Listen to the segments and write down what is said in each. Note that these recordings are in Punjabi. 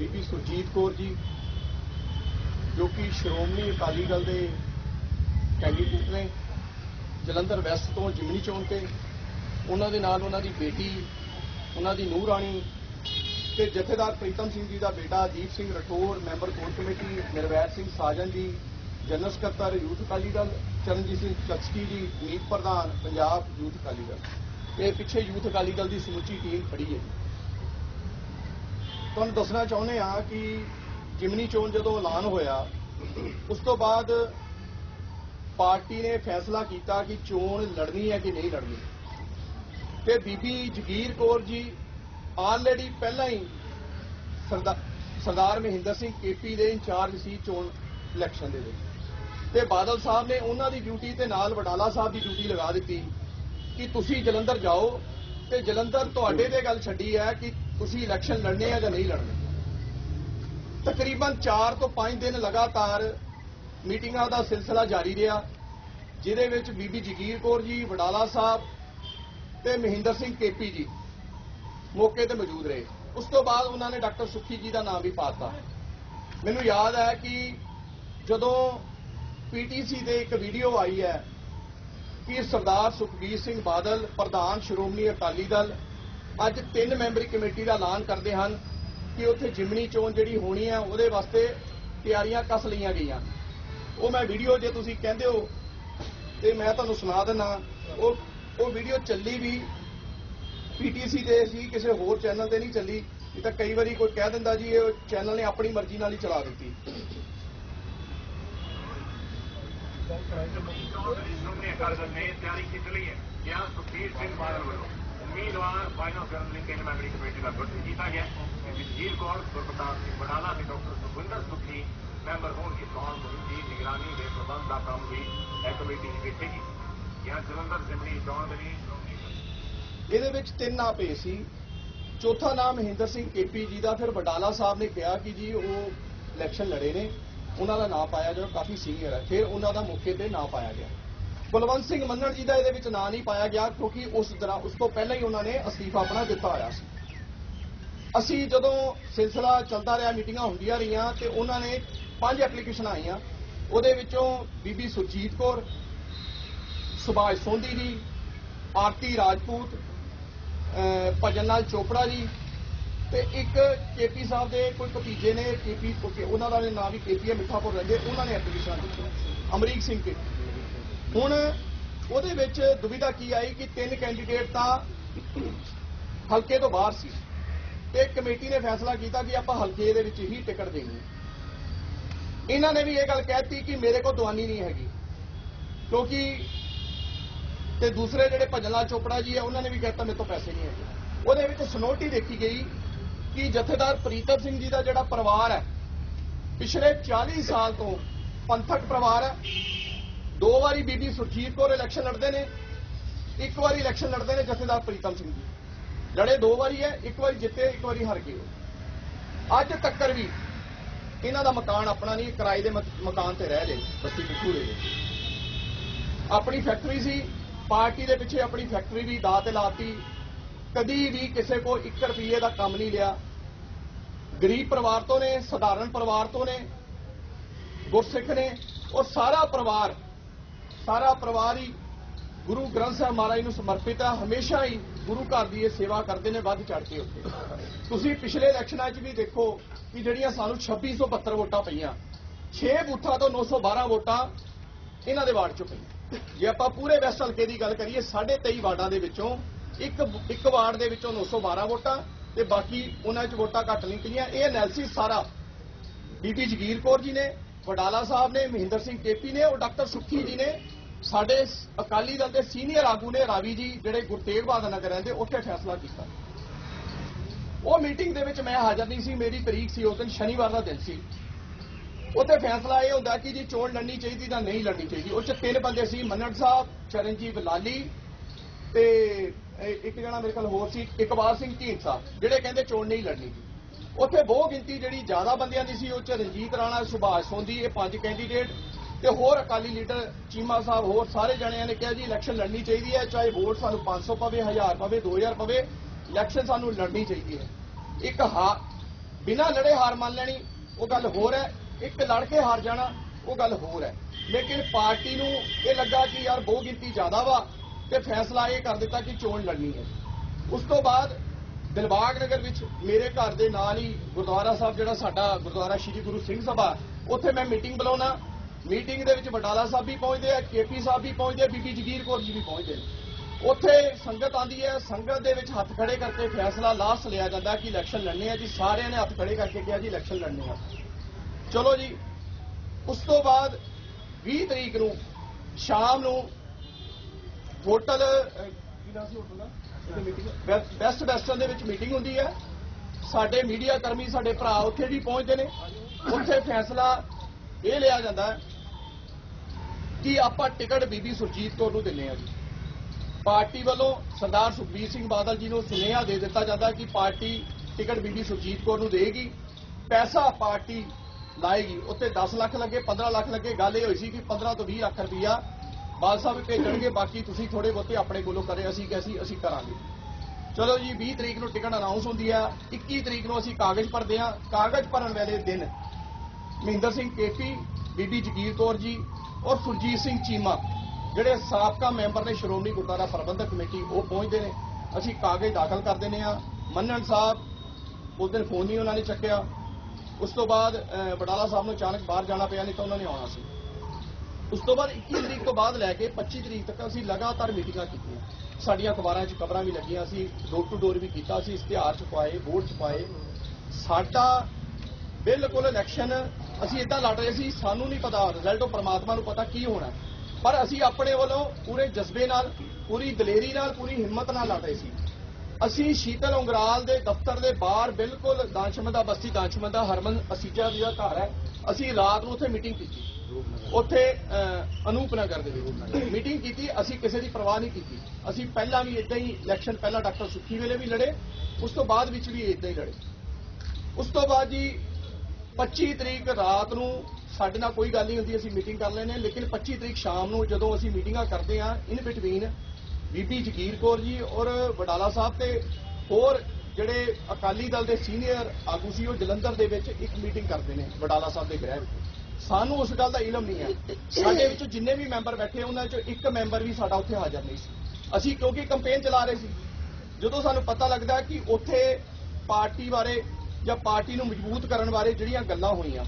ਬੀਬੀ ਸੁਰਜੀਤ ਕੌਰ ਜੀ, ਜੋ ਕਿ ਸ਼੍ਰੋਮਣੀ ਅਕਾਲੀ ਦਲ ਦੇ ਕੈਂਡੀਡੇਟ ਨੇ, ਜਲੰਧਰ ਵੈਸਟ ਤੋਂ ਜਿਮਨੀ ਚੋਣ ਤੇ। ਉਹਨਾਂ ਦੇ ਨਾਲ ਉਹਨਾਂ ਦੀ ਬੇਟੀ, ਉਹਨਾਂ ਦੀ ਨੂੰਹ ਰਾਣੀ ਤੇ ਜਥੇਦਾਰ ਪ੍ਰੀਤਮ ਸਿੰਘ ਜੀ ਦਾ ਬੇਟਾ Ajit Singh Rathore, member core committee, Nirvair Singh Sajan ji, general ਸਕੱਤਰ ਯੂਥ ਅਕਾਲੀ ਦਲ, ਚਰਨਜੀਤ ਸਿੰਘ ਚਕਸਕੀ ਜੀ, ਮੀਤ ਪ੍ਰਧਾਨ, ਪੰਜਾਬ ਯੂਥ ਅਕਾਲੀ ਦਲ। ਤੇ ਪਿੱਛੇ ਯੂਥ ਅਕਾਲੀ ਦਲ ਦੀ ਸਮੁੱਚੀ ਟੀਮ ਖੜੀ ਹੈ ਤੁਹਾਨੂੰ ਦੱਸਣਾ ਚਾਹੁੰਦੇ ਆ ਕਿ ਜਿਮਨੀ ਚੋਣ ਜਦੋਂ ਐਲਾਨ ਹੋਇਆ, ਉਸ ਤੋਂ ਬਾਅਦ ਪਾਰਟੀ ਨੇ ਫੈਸਲਾ ਕੀਤਾ ਕਿ ਚੋਣ ਲੜਨੀ ਹੈ ਕਿ ਨਹੀਂ ਲੜਨੀ। ਤੇ ਬੀਬੀ ਜਗੀਰ ਕੌਰ ਜੀ ਆਲਰੇਡੀ ਪਹਿਲਾਂ ਹੀ ਸਰਦਾ- ਸਰਦਾਰ ਮਹਿੰਦਰ ਸਿੰਘ ਕੇਪੀ ਦੇ ਇੰਚਾਰਜ ਸੀ ਚੋਣ ਇਲੈਕਸ਼ਨ ਦੇ ਵਿੱਚ। ਤੇ ਬਾਦਲ ਸਾਹਿਬ ਨੇ ਉਹਨਾਂ ਦੀ ਡਿਊਟੀ ਤੇ ਨਾਲ ਵਡਾਲਾ ਸਾਹਿਬ ਦੀ ਡਿਊਟੀ ਲਗਾ ਦਿੱਤੀ ਕਿ ਤੁਸੀਂ ਜਲੰਧਰ ਜਾਓ ਤੇ ਜਲੰਧਰ ਤੁਹਾਡੇ ਤੇ ਗੱਲ ਛੱਡੀ ਹੈ ਕਿ ਤੁਸੀਂ ਇਲੈਕਸ਼ਨ ਲੜਨੇ ਆ ਜਾਂ ਨਹੀਂ ਲੜਨੇ? ਤਕਰੀਬਨ 4 ਤੋਂ 5 ਦਿਨ ਲਗਾਤਾਰ ਮੀਟਿੰਗਾਂ ਦਾ ਸਿਲਸਿਲਾ ਜਾਰੀ ਰਿਹਾ, ਜਿਹਦੇ ਵਿੱਚ ਬੀਬੀ ਜਗੀਰ ਕੌਰ ਜੀ, ਵਡਾਲਾ ਸਾਹਿਬ ਤੇ ਮਹਿੰਦਰ ਸਿੰਘ ਕੇਪੀ ਜੀ ਮੌਕੇ ਤੇ ਮੌਜੂਦ ਰਹੇ। ਉਸ ਤੋਂ ਬਾਅਦ ਉਹਨਾਂ ਨੇ ਡਾਕਟਰ ਸੁਖੀ ਜੀ ਦਾ ਨਾਮ ਵੀ ਪਾਤਾ ਮੈਨੂੰ ਯਾਦ ਹੈ ਕਿ ਜਦੋਂ ਪੀਟੀਸੀ ਤੇ ਇੱਕ ਵੀਡੀਓ ਆਈ ਹੈ ਕਿ ਸਰਦਾਰ ਸੁਖਬੀਰ ਸਿੰਘ ਬਾਦਲ, ਪ੍ਰਧਾਨ ਸ਼੍ਰੋਮਣੀ ਅਕਾਲੀ ਦਲ ਅੱਜ ਤਿੰਨ ਮੈਂਬਰੀ ਕਮੇਟੀ ਦਾ ਐਲਾਨ ਕਰਦੇ ਹਨ ਕਿ ਉੱਥੇ ਜਿਮਣੀ ਚੋਣ ਜਿਹੜੀ ਹੋਣੀ ਹੈ, ਉਹਦੇ ਵਾਸਤੇ ਤਿਆਰੀਆਂ ਕੱਸ ਲਈਆਂ ਗਈਆਂ। ਉਹ ਮੈਂ ਵੀਡੀਓ ਜੇ ਤੁਸੀਂ ਕਹਿੰਦੇ ਹੋ, ਤੇ ਮੈਂ ਤੁਹਾਨੂੰ ਸੁਣਾ ਦਿੰਦਾ ਉਹ ਉਹ ਵੀਡੀਓ ਚੱਲੀ ਵੀ, ਪੀਟੀਸੀ ਤੇ ਸੀ ਕਿਸੇ ਹੋਰ ਚੈਨਲ ਤੇ ਨਹੀਂ ਚੱਲੀ। ਇਹ ਤਾਂ ਕਈ ਵਾਰੀ ਕੋਈ ਕਹਿ ਦਿੰਦਾ ਜੀ, ਇਹ ਚੈਨਲ ਨੇ ਆਪਣੀ ਮਰਜ਼ੀ ਨਾਲ ਹੀ ਚਲਾ ਦਿੱਤੀ। ਸ਼੍ਰੋਮਣੀ ਅਕਾਲੀ ਦਲ ਨੇ ਤਿਆਰੀ ਕੀਤੀ ਲਈ ਹੈ। ਜਾਂ ਸੁਖਬੀਰ ਸਿੰਘ ਬਾਦਲ ਵੱਲੋਂ? ਉਮੀਦਵਾਰ ਫਾਈਨਲ ਕਰਨ ਲਈ ਤਿੰਨ ਮੈਂਬਰੀ ਕਮੇਟੀ ਦਾ ਗਠਨ ਕੀਤਾ ਗਿਆ। ਹੈ ਕੌਰ, ਗੁਰਪ੍ਰਤਾਪ ਸਿੰਘ ਬਡਾਲਾ ਤੇ ਡਾਕਟਰ ਸੁਖਵਿੰਦਰ ਸੁਖੀ ਮੈਂਬਰ ਹੋਣਗੇ ਚੋਣ ਮੁਹਿੰਮ ਦੀ ਨਿਗਰਾਨੀ ਦੇ ਪ੍ਰਬੰਧ ਦਾ ਕੰਮ ਵੀ ਇਹ ਕਮੇਟੀ ਦੇਖੇਗੀ ਜਾਂ। ਜਲੰਧਰ ਜ਼ਿਮਨੀ ਚੋਣ ਦੇ ਲਈ ਇਹਦੇ ਵਿੱਚ ਤਿੰਨ ਨਾਂ ਪਏ ਸੀ। ਚੌਥਾ ਨਾਮ ਮਹਿੰਦਰ ਸਿੰਘ ਕੇਪੀ ਜੀ ਦਾ। ਫਿਰ ਵਡਾਲਾ ਸਾਹਿਬ ਨੇ ਕਿਹਾ ਕਿ ਜੀ ਉਹ ਇਲੈਕਸ਼ਨ ਲੜੇ ਨੇ। ਉਹਨਾਂ ਦਾ ਨਾਂ ਪਾਇਆ ਜੋ ਕਾਫੀ ਸੀਨੀਅਰ ਹੈ। ਫਿਰ ਉਹਨਾਂ ਦਾ ਮੌਕੇ ਤੇ ਨਾਂ ਪਾਇਆ ਗਿਆ। ਬਲਵੰਤ ਸਿੰਘ ਮੰਨਣ ਜੀ ਦਾ ਇਹਦੇ ਵਿੱਚ ਨਾਂ ਨਹੀਂ ਪਾਇਆ ਗਿਆ ਕਿਉਂਕਿ ਉਸ ਤਰ੍ਹਾਂ ਉਸ ਤੋਂ ਪਹਿਲਾਂ ਹੀ ਉਹਨਾਂ ਨੇ ਅਸਤੀਫਾ ਆਪਣਾ ਦਿੱਤਾ ਹੋਇਆ ਸੀ। ਅਸੀਂ ਜਦੋਂ ਸਿਲਸਿਲਾ ਚੱਲਦਾ ਰਿਹਾ, ਮੀਟਿੰਗਾਂ ਹੁੰਦੀਆਂ ਰਹੀਆਂ ਤੇ ਉਹਨਾਂ ਨੇ ਪੰਜ ਐਪਲੀਕੇਸ਼ਨਾਂ ਆਈਆਂ। ਉਹਦੇ ਵਿੱਚੋਂ ਬੀਬੀ ਸੁਰਜੀਤ ਕੌਰ, ਸੁਭਾਸ਼ ਸੋਂਧੀ ਜੀ, ਆਰਤੀ ਰਾਜਪੂਤ ਭਜਨ ਲਾਲ ਚੋਪੜਾ ਜੀ ਤੇ ਇੱਕ ਕੇਪੀ ਸਾਹਿਬ ਦੇ ਕੋਈ ਭਤੀਜੇ ਨੇ ਕੇਪੀ ਉਹਨਾਂ ਦਾ ਨਾਮ ਵੀ ਕੇਪੀ ਹੈ, ਮਿੱਠਾਪੁਰ ਰਹਿੰਦੇ, ਉਹਨਾਂ ਨੇ ਐਪਲੀਕੇਸ਼ਨ ਦਿੱਤੀ ਅਮਰੀਕ ਸਿੰਘ ਕੇ ਹੁਣ ਉਹਦੇ ਵਿੱਚ ਦੁਵਿਧਾ ਕੀ ਆਈ ਕਿ ਤਿੰਨ ਕੈਂਡੀਡੇਟ ਤਾਂ ਹਲਕੇ ਤੋਂ ਬਾਹਰ ਸੀ ਤੇ ਕਮੇਟੀ ਨੇ ਫੈਸਲਾ ਕੀਤਾ ਕਿ ਆਪਾਂ ਹਲਕੇ ਦੇ ਵਿੱਚ ਹੀ ਟਿਕਟ ਦੇਣੀ ਇਹਨਾਂ ਨੇ ਵੀ ਇਹ ਗੱਲ ਕਹਿਤੀ ਕਿ ਮੇਰੇ ਕੋਲ ਦਵਾਨੀ ਨਹੀਂ ਹੈਗੀ, ਕਿਉਂਕਿ ਤੇ ਦੂਸਰੇ ਜਿਹੜੇ ਭਜਨ ਲਾਲ ਚੋਪੜਾ ਜੀ ਹੈ ਉਹਨਾਂ ਨੇ ਵੀ ਕਹਿਤਾ ਮੇਰੇ ਤੋਂ ਪੈਸੇ ਨਹੀਂ ਹੈਗੇ। ਉਹਦੇ ਵਿੱਚ ਸਨੋਟੀ ਦੇਖੀ ਗਈ ਕਿ ਜਥੇਦਾਰ ਪ੍ਰੀਤਮ ਸਿੰਘ ਜੀ ਦਾ ਜਿਹੜਾ ਪਰਿਵਾਰ ਹੈ, ਪਿਛਲੇ 40 ਸਾਲ ਤੋਂ ਪੰਥਕ ਪਰਿਵਾਰ ਹੈ ਦੋ ਵਾਰੀ ਬੀਬੀ ਸੁਰਜੀਤ ਕੌਰ ਇਲੈਕਸ਼ਨ ਲੜਦੇ ਨੇ, ਇੱਕ ਵਾਰੀ ਇਲੈਕਸ਼ਨ ਲੜਦੇ ਨੇ ਜਥੇਦਾਰ ਪ੍ਰੀਤਮ ਸਿੰਘ ਜੀ। ਲੜੇ ਦੋ ਵਾਰੀ ਹੈ, ਇੱਕ ਵਾਰੀ ਜਿੱਤੇ, ਇੱਕ ਵਾਰੀ ਹਾਰ ਗਏ ਅੱਜ ਤੱਕਰ ਵੀ ਇਹਨਾਂ ਦਾ ਮਕਾਨ ਆਪਣਾ ਨਹੀਂ, ਕਿਰਾਏ ਦੇ ਮਕਾਨ ਤੇ ਰਹਿ ਰਹੇ ਬਸਤੀ ਪਿੱਛੂਰੇ ਦੇ ਆਪਣੀ ਫੈਕਟਰੀ ਸੀ, ਪਾਰਟੀ ਦੇ ਪਿੱਛੇ ਆਪਣੀ ਫੈਕਟਰੀ ਵੀ ਦਾਅ ਤੇ ਲਾਤੀ। ਕਦੀ ਵੀ ਕਿਸੇ ਕੋ 1 ਰੁਪਏ ਦਾ ਕੰਮ ਨਹੀਂ ਲਿਆ। ਗਰੀਬ ਪਰਿਵਾਰ ਤੋਂ ਨੇ, ਸਧਾਰਨ ਪਰਿਵਾਰ ਤੋਂ ਨੇ, ਗੁਰਸਿੱਖ ਨੇ, ਉਹ ਸਾਰਾ ਪਰਿਵਾਰ ਸਾਰਾ ਪਰਿਵਾਰ ਹੀ ਗੁਰੂ ਗ੍ਰੰਥ ਸਾਹਿਬ ਮਹਾਰਾਜ ਨੂੰ ਸਮਰਪਿਤ ਹੈ ਹਮੇਸ਼ਾ ਹੀ ਗੁਰੂ ਘਰ ਦੀ ਇਹ ਸੇਵਾ ਕਰਦੇ ਨੇ ਵੱਧ ਚੜ ਕੇ ਉੱਤੇ ਤੁਸੀਂ ਪਿਛਲੇ ਇਲੈਕਸ਼ਨਾਂ 'ਚ ਵੀ ਦੇਖੋ ਕਿ ਜਿਹੜੀਆਂ ਸਾਨੂੰ 2672 ਵੋਟਾਂ ਪਈਆਂ 6 ਬੂਥਾਂ ਤੋਂ 912 ਵੋਟਾਂ ਇਹਨਾਂ ਦੇ ਵਾਰਡ 'ਚੋਂ ਪਈਆਂ। ਜੇ ਆਪਾਂ ਪੂਰੇ ਵੈਸਟ ਹਲਕੇ ਦੀ ਗੱਲ ਕਰੀਏ 23 ਵਾਰਡਾਂ ਦੇ ਵਿੱਚੋਂ ਇੱਕ ਇੱਕ ਵਾਰਡ ਦੇ ਵਿੱਚੋਂ 912 ਵੋਟਾਂ ਤੇ ਬਾਕੀ ਉਹਨਾਂ 'ਚ ਵੋਟਾਂ ਘੱਟ ਨਿਕਲੀਆਂ। ਇਹ ਐਨਾਲਿਸਿਸ ਸਾਰਾ ਬੀਬੀ ਜਗੀਰ ਕੌਰ ਜੀ ਨੇ ਵਡਾਲਾ ਸਾਹਿਬ ਨੇ, ਮਹਿੰਦਰ ਸਿੰਘ ਕੇਪੀ ਨੇ, ਔਰ ਡਾਕਟਰ ਸੁੱਖੀ ਜੀ ਨੇ, ਸਾਡੇ ਅਕਾਲੀ ਦਲ ਦੇ ਸੀਨੀਅਰ ਆਗੂ ਨੇ, ਰਾਵੀ ਜੀ, ਜਿਹੜੇ ਗੁਰਤੇਗ ਬਹਾਦਰ ਨਗਰ ਰਹਿੰਦੇ, ਉੱਥੇ ਫੈਸਲਾ ਕੀਤਾ। ਉਹ ਮੀਟਿੰਗ ਦੇ ਵਿੱਚ ਮੈਂ ਹਾਜ਼ਰ ਨਹੀਂ ਸੀ, ਮੇਰੀ ਤਰੀਕ ਸੀ, ਉਸ ਦਿਨ ਸ਼ਨੀਵਾਰ ਦਾ ਦਿਨ ਸੀ। ਉੱਥੇ ਫੈਸਲਾ ਇਹ ਹੁੰਦਾ ਕਿ ਜੀ ਚੋਣ ਲੜਨੀ ਚਾਹੀਦੀ ਜਾਂ ਨਹੀਂ ਲੜਨੀ ਚਾਹੀਦੀ। ਉਹ ਚ ਤਿੰਨ ਬੰਦੇ ਸੀ, ਮੰਨੜ ਸਾਹਿਬ, ਚਰਨਜੀਤ ਲਾਲੀ ਤੇ ਇੱਕ ਜਣਾ ਮੇਰੇ ਕੋਲ ਹੋਰ ਸੀ, ਇਕਬਾਲ ਸਿੰਘ ਢੀਂਡ ਸਾਹਿਬ ਜਿਹੜੇ ਕਹਿੰਦੇ ਚੋਣ ਨਹੀਂ ਲੜਨੀ। ਉੱਥੇ ਬਹੁ ਗਿਣਤੀ ਜਿਹੜੀ ਜ਼ਿਆਦਾ ਬੰਦਿਆਂ ਦੀ ਸੀ, ਉਹ ਚ ਰਣਜੀਤ ਰਾਣਾ, ਸੁਭਾਸ਼ ਸੋਂਦੀ ਇਹ ਪੰਜ ਕੈਂਡੀਡੇਟ ਤੇ ਹੋਰ ਅਕਾਲੀ ਲੀਡਰ ਚੀਮਾ ਸਾਹਿਬ, ਹੋਰ ਸਾਰੇ ਜਣਿਆਂ ਨੇ ਕਿਹਾ ਜੀ ਇਲੈਕਸ਼ਨ ਲੜਨੀ ਚਾਹੀਦੀ ਹੈ, ਚਾਹੇ ਵੋਟ ਸਾਨੂੰ 500 ਪਵੇ 1000 ਪਵੇ 2000 ਪਵੇ ਇਲੈਕਸ਼ਨ ਸਾਨੂੰ ਲੜਨੀ ਚਾਹੀਦੀ ਹੈ। ਇੱਕ ਹਾਰ ਬਿਨਾਂ ਲੜੇ ਹਾਰ ਮੰਨ ਲੈਣੀ, ਉਹ ਗੱਲ ਹੋਰ ਹੈ। ਇੱਕ ਲੜ ਕੇ ਹਾਰ ਜਾਣਾ, ਉਹ ਗੱਲ ਹੋਰ ਹੈ। ਲੇਕਿਨ ਪਾਰਟੀ ਨੂੰ ਇਹ ਲੱਗਾ ਕਿ ਯਾਰ ਬਹੁ ਗਿਣਤੀ ਜ਼ਿਆਦਾ ਵਾ, ਤੇ ਫੈਸਲਾ ਇਹ ਕਰ ਦਿੱਤਾ ਕਿ ਚੋਣ ਲੜਨੀ ਹੈ। ਉਸ ਤੋਂ ਬਾਅਦ ਦਿਲਬਾਗ ਨਗਰ ਵਿੱਚ ਮੇਰੇ ਘਰ ਦੇ ਨਾਲ ਹੀ ਗੁਰਦੁਆਰਾ ਸਾਹਿਬ, ਜਿਹੜਾ ਸਾਡਾ ਗੁਰਦੁਆਰਾ ਸ਼੍ਰੀ ਗੁਰੂ ਸਿੰਘ ਸਭਾ, ਉੱਥੇ ਮੈਂ ਮੀਟਿੰਗ ਬੁਲਾਉਣਾ। ਮੀਟਿੰਗ ਦੇ ਵਿੱਚ ਬਟਾਲਾ ਸਾਹਿਬ ਵੀ ਪਹੁੰਚਦੇ ਆ ਕੇਪੀ ਸਾਹਿਬ ਵੀ ਪਹੁੰਚਦੇ ਆ ਬੀਬੀ ਜਗੀਰ ਕੌਰ ਜੀ ਵੀ ਪਹੁੰਚਦੇ ਨੇ। ਉੱਥੇ ਸੰਗਤ ਆਂਦੀ ਹੈ ਸੰਗਤ ਦੇ ਵਿੱਚ ਹੱਥ ਖੜੇ ਕਰਕੇ ਫੈਸਲਾ ਲਾਸਟ ਲਿਆ ਜਾਂਦਾ ਕਿ ਇਲੈਕਸ਼ਨ ਲੜਨੇ ਆ ਜੀ। ਸਾਰਿਆਂ ਨੇ ਹੱਥ ਖੜੇ ਕਰਕੇ ਕਿਹਾ ਜੀ ਇਲੈਕਸ਼ਨ ਲੜਨੇ ਆ। ਚਲੋ ਜੀ, ਉਸ ਤੋਂ ਬਾਅਦ 20 ਤਰੀਕ ਨੂੰ ਸ਼ਾਮ ਨੂੰ ਹੋਟਲ ਕੀ ਨਾਮ ਸੀ ਹੋਟਲ ਦਾ? ਬੈਸਟ ਵੈਸਟਰਨ ਦੇ ਵਿੱਚ ਮੀਟਿੰਗ ਹੁੰਦੀ ਹੈ। ਸਾਡੇ ਮੀਡੀਆ ਕਰਮੀ ਸਾਡੇ ਭਰਾ ਉੱਥੇ ਵੀ ਪਹੁੰਚਦੇ ਨੇ। ਉੱਥੇ ਫੈਸਲਾ ਇਹ ਲਿਆ ਜਾਂਦਾ ਕਿ ਆਪਾਂ ਟਿਕਟ ਬੀਬੀ ਸੁਰਜੀਤ ਕੌਰ ਨੂੰ ਦਿੰਨੇ ਆ ਜੀ। ਪਾਰਟੀ ਵੱਲੋਂ ਸਰਦਾਰ ਸੁਖਬੀਰ ਸਿੰਘ ਬਾਦਲ ਜੀ ਨੂੰ ਸੁਨੇਹਾ ਦੇ ਦਿੱਤਾ ਜਾਂਦਾ ਕਿ ਪਾਰਟੀ ਟਿਕਟ ਬੀਬੀ ਸੁਰਜੀਤ ਕੌਰ ਨੂੰ ਦੇਗੀ। ਪੈਸਾ ਪਾਰਟੀ ਲਾਏਗੀ। ਉੱਤੇ 10 ਲੱਖ ਲੱਗੇ 15 ਲੱਖ ਲੱਗੇ। ਗੱਲ ਇਹ ਹੋਈ ਸੀ ਕਿ 15 ਤੋਂ 20 ਲੱਖ ਰੁਪਇਆ ਬਾਲ ਸਾਹਿਬ ਭੇਜਣਗੇ ਬਾਕੀ ਤੁਸੀਂ ਥੋੜੇ ਬਹੁਤੇ ਆਪਣੇ ਕੋਲੋਂ ਕਰੇ ਅਸੀਂ ਕਿ ਅਸੀਂ ਅਸੀਂ ਕਰਾਂਗੇ। ਚਲੋ ਜੀ 20 ਤਰੀਕ ਨੂੰ ਟਿਕਟ ਅਨਾਉਂਸ ਹੁੰਦੀ ਆ 21 ਤਰੀਕ ਨੂੰ ਅਸੀਂ ਕਾਗਜ਼ ਭਰਦੇ ਆ। ਕਾਗਜ਼ ਭਰਨ ਵਾਲੇ ਦਿਨ ਮਹਿੰਦਰ ਸਿੰਘ ਕੇਪੀ ਬੀਬੀ ਜਗੀਰ ਕੌਰ ਜੀ ਔਰ ਸੁਰਜੀਤ ਸਿੰਘ ਚੀਮਾ ਜਿਹੜੇ ਸਾਬਕਾ ਮੈਂਬਰ ਨੇ ਸ਼੍ਰੋਮਣੀ ਗੁਰਦੁਆਰਾ ਪ੍ਰਬੰਧਕ ਕਮੇਟੀ ਉਹ ਪਹੁੰਚਦੇ ਨੇ। ਅਸੀਂ ਕਾਗਜ਼ ਦਾਖਲ ਕਰ ਦਿੰਦੇ ਆ। ਮੰਨਣ ਸਾਹਿਬ ਉਸ ਦਿਨ ਫੋਨ ਨਹੀਂ ਉਹਨਾਂ ਨੇ ਚੱਕਿਆ। ਉਸ ਤੋਂ ਬਾਅਦ ਅਹ, ਬਡਾਲਾ ਸਾਹਿਬ ਨੂੰ ਅਚਾਨਕ ਬਾਹਰ ਜਾਣਾ ਪਿਆ ਨਹੀਂ ਤਾਂ ਉਹਨਾਂ ਨੇ ਆਉਣਾ ਸੀ। ਉਸ ਤੋਂ ਬਾਅਦ 21 ਤਰੀਕ ਤੋਂ ਬਾਅਦ ਲੈ ਕੇ 25 ਤਰੀਕ ਤੱਕ ਅਸੀਂ ਲਗਾਤਾਰ ਮੀਟਿੰਗਾਂ ਕੀਤੀਆਂ। ਸਾਡੀਆਂ ਅਖਬਾਰਾਂ 'ਚ ਖਬਰਾਂ ਵੀ ਲੱਗੀਆਂ ਸੀ ਡੋਰ ਟੂ ਡੋਰ ਵੀ ਕੀਤਾ ਸੀ, ਇਸ਼ਤਿਹਾਰ ਛਪਾਏ ਬੋਰਡ ਛਪਾਏ ਸਾਡਾ ਬਿਲਕੁਲ ਇਲੈਕਸ਼ਨ ਅਸੀਂ ਇਦਾਂ ਲੜ ਰਹੇ ਸੀ, ਸਾਨੂੰ ਨਹੀਂ ਪਤਾ ਰਿਜ਼ਲਟ ਉਹ ਪ੍ਰਮਾਤਮਾ ਨੂੰ ਪਤਾ ਕੀ ਹੋਣਾ। ਪਰ ਅਸੀਂ ਆਪਣੇ ਵੱਲੋਂ ਪੂਰੇ ਜਜ਼ਬੇ ਨਾਲ, ਪੂਰੀ ਦਲੇਰੀ ਨਾਲ, ਪੂਰੀ ਹਿੰਮਤ ਨਾਲ ਲੜ ਰਹੇ ਸੀ। ਅਸੀਂ ਸ਼ੀਤਲ ਉਂਗਰਾਲ ਦੇ ਦਫ਼ਤਰ ਦੇ ਬਾਹਰ ਬਿਲਕੁਲ ਦਾਨਸ਼ਮੰਦਾ ਬਸਤੀ, ਦਾਨਸ਼ਮੰਦਾ ਹਰਮਨ ਅਸੀਜਾ ਜੀ ਦਾ ਘਰ ਹੈ। ਅਸੀਂ ਰਾਤ ਨੂੰ ਉੱਥੇ ਮੀਟਿੰਗ ਕੀਤੀ। ਉੱਥੇ ਅਹ, ਅਨੂਪ ਨਗਰ ਦੇ ਵਿੱਚ ਮੀਟਿੰਗ ਕੀਤੀ ਅਸੀਂ ਕਿਸੇ ਦੀ ਪਰਵਾਹ ਨਹੀਂ ਕੀਤੀ। ਅਸੀਂ ਪਹਿਲਾਂ ਵੀ ਇਦਾਂ ਹੀ ਇਲੈਕਸ਼ਨ ਪਹਿਲਾਂ ਡਾਕਟਰ ਸੁੱਖੀ ਵੇਲੇ ਵੀ ਲੜੇ ਉਸ ਤੋਂ ਬਾਅਦ ਵਿੱਚ ਵੀ ਇਦਾਂ ਹੀ ਲੜੇ। ਉਸ ਤੋਂ ਬਾਅਦ ਜੀ 25 ਤਰੀਕ ਰਾਤ ਨੂੰ ਸਾਡੇ ਨਾਲ ਕੋਈ ਗੱਲ ਨਹੀਂ ਹੁੰਦੀ ਅਸੀਂ ਮੀਟਿੰਗ ਕਰ ਲੈਨੇ ਲੇਕਿਨ 25 ਤਰੀਕ ਸ਼ਾਮ ਨੂੰ ਜਦੋਂ ਅਸੀਂ ਮੀਟਿੰਗਾਂ ਕਰਦੇ ਹਾਂ ਇਨ ਬਿਟਵੀਨ ਬੀਬੀ ਜਗੀਰ ਕੌਰ ਜੀ ਔਰ ਵਡਾਲਾ ਸਾਹਿਬ ਤੇ ਹੋਰ ਜਿਹੜੇ ਅਕਾਲੀ ਦਲ ਦੇ ਸੀਨੀਅਰ ਆਗੂ ਸੀ ਉਹ ਜਲੰਧਰ ਦੇ ਵਿੱਚ ਇੱਕ ਮੀਟਿੰਗ ਕਰਦੇ ਨੇ ਵਡਾਲਾ ਸਾਹਿਬ ਦੇ ਗ੍ਰਹਿ ਵਿੱਚ। ਸਾਨੂੰ ਉਸ ਗੱਲ ਦਾ ਇਲਮ ਨਹੀਂ ਹੈ। ਸਾਡੇ ਵਿੱਚੋਂ ਜਿੰਨੇ ਵੀ ਮੈਂਬਰ ਬੈਠੇ ਉਹਨਾਂ ਚੋਂ ਇੱਕ ਮੈਂਬਰ ਵੀ ਸਾਡਾ ਉੱਥੇ ਹਾਜ਼ਰ ਨਹੀਂ ਸੀ। ਅਸੀਂ ਕਿਉਂਕਿ ਕੰਪੇਨ ਚਲਾ ਰਹੇ ਸੀ। ਜਦੋਂ ਸਾਨੂੰ ਪਤਾ ਲੱਗਦਾ ਕਿ ਉੱਥੇ ਪਾਰਟੀ ਬਾਰੇ ਜਾਂ ਪਾਰਟੀ ਨੂੰ ਮਜ਼ਬੂਤ ਕਰਨ ਬਾਰੇ ਜਿਹੜੀਆਂ ਗੱਲਾਂ ਹੋਈਆਂ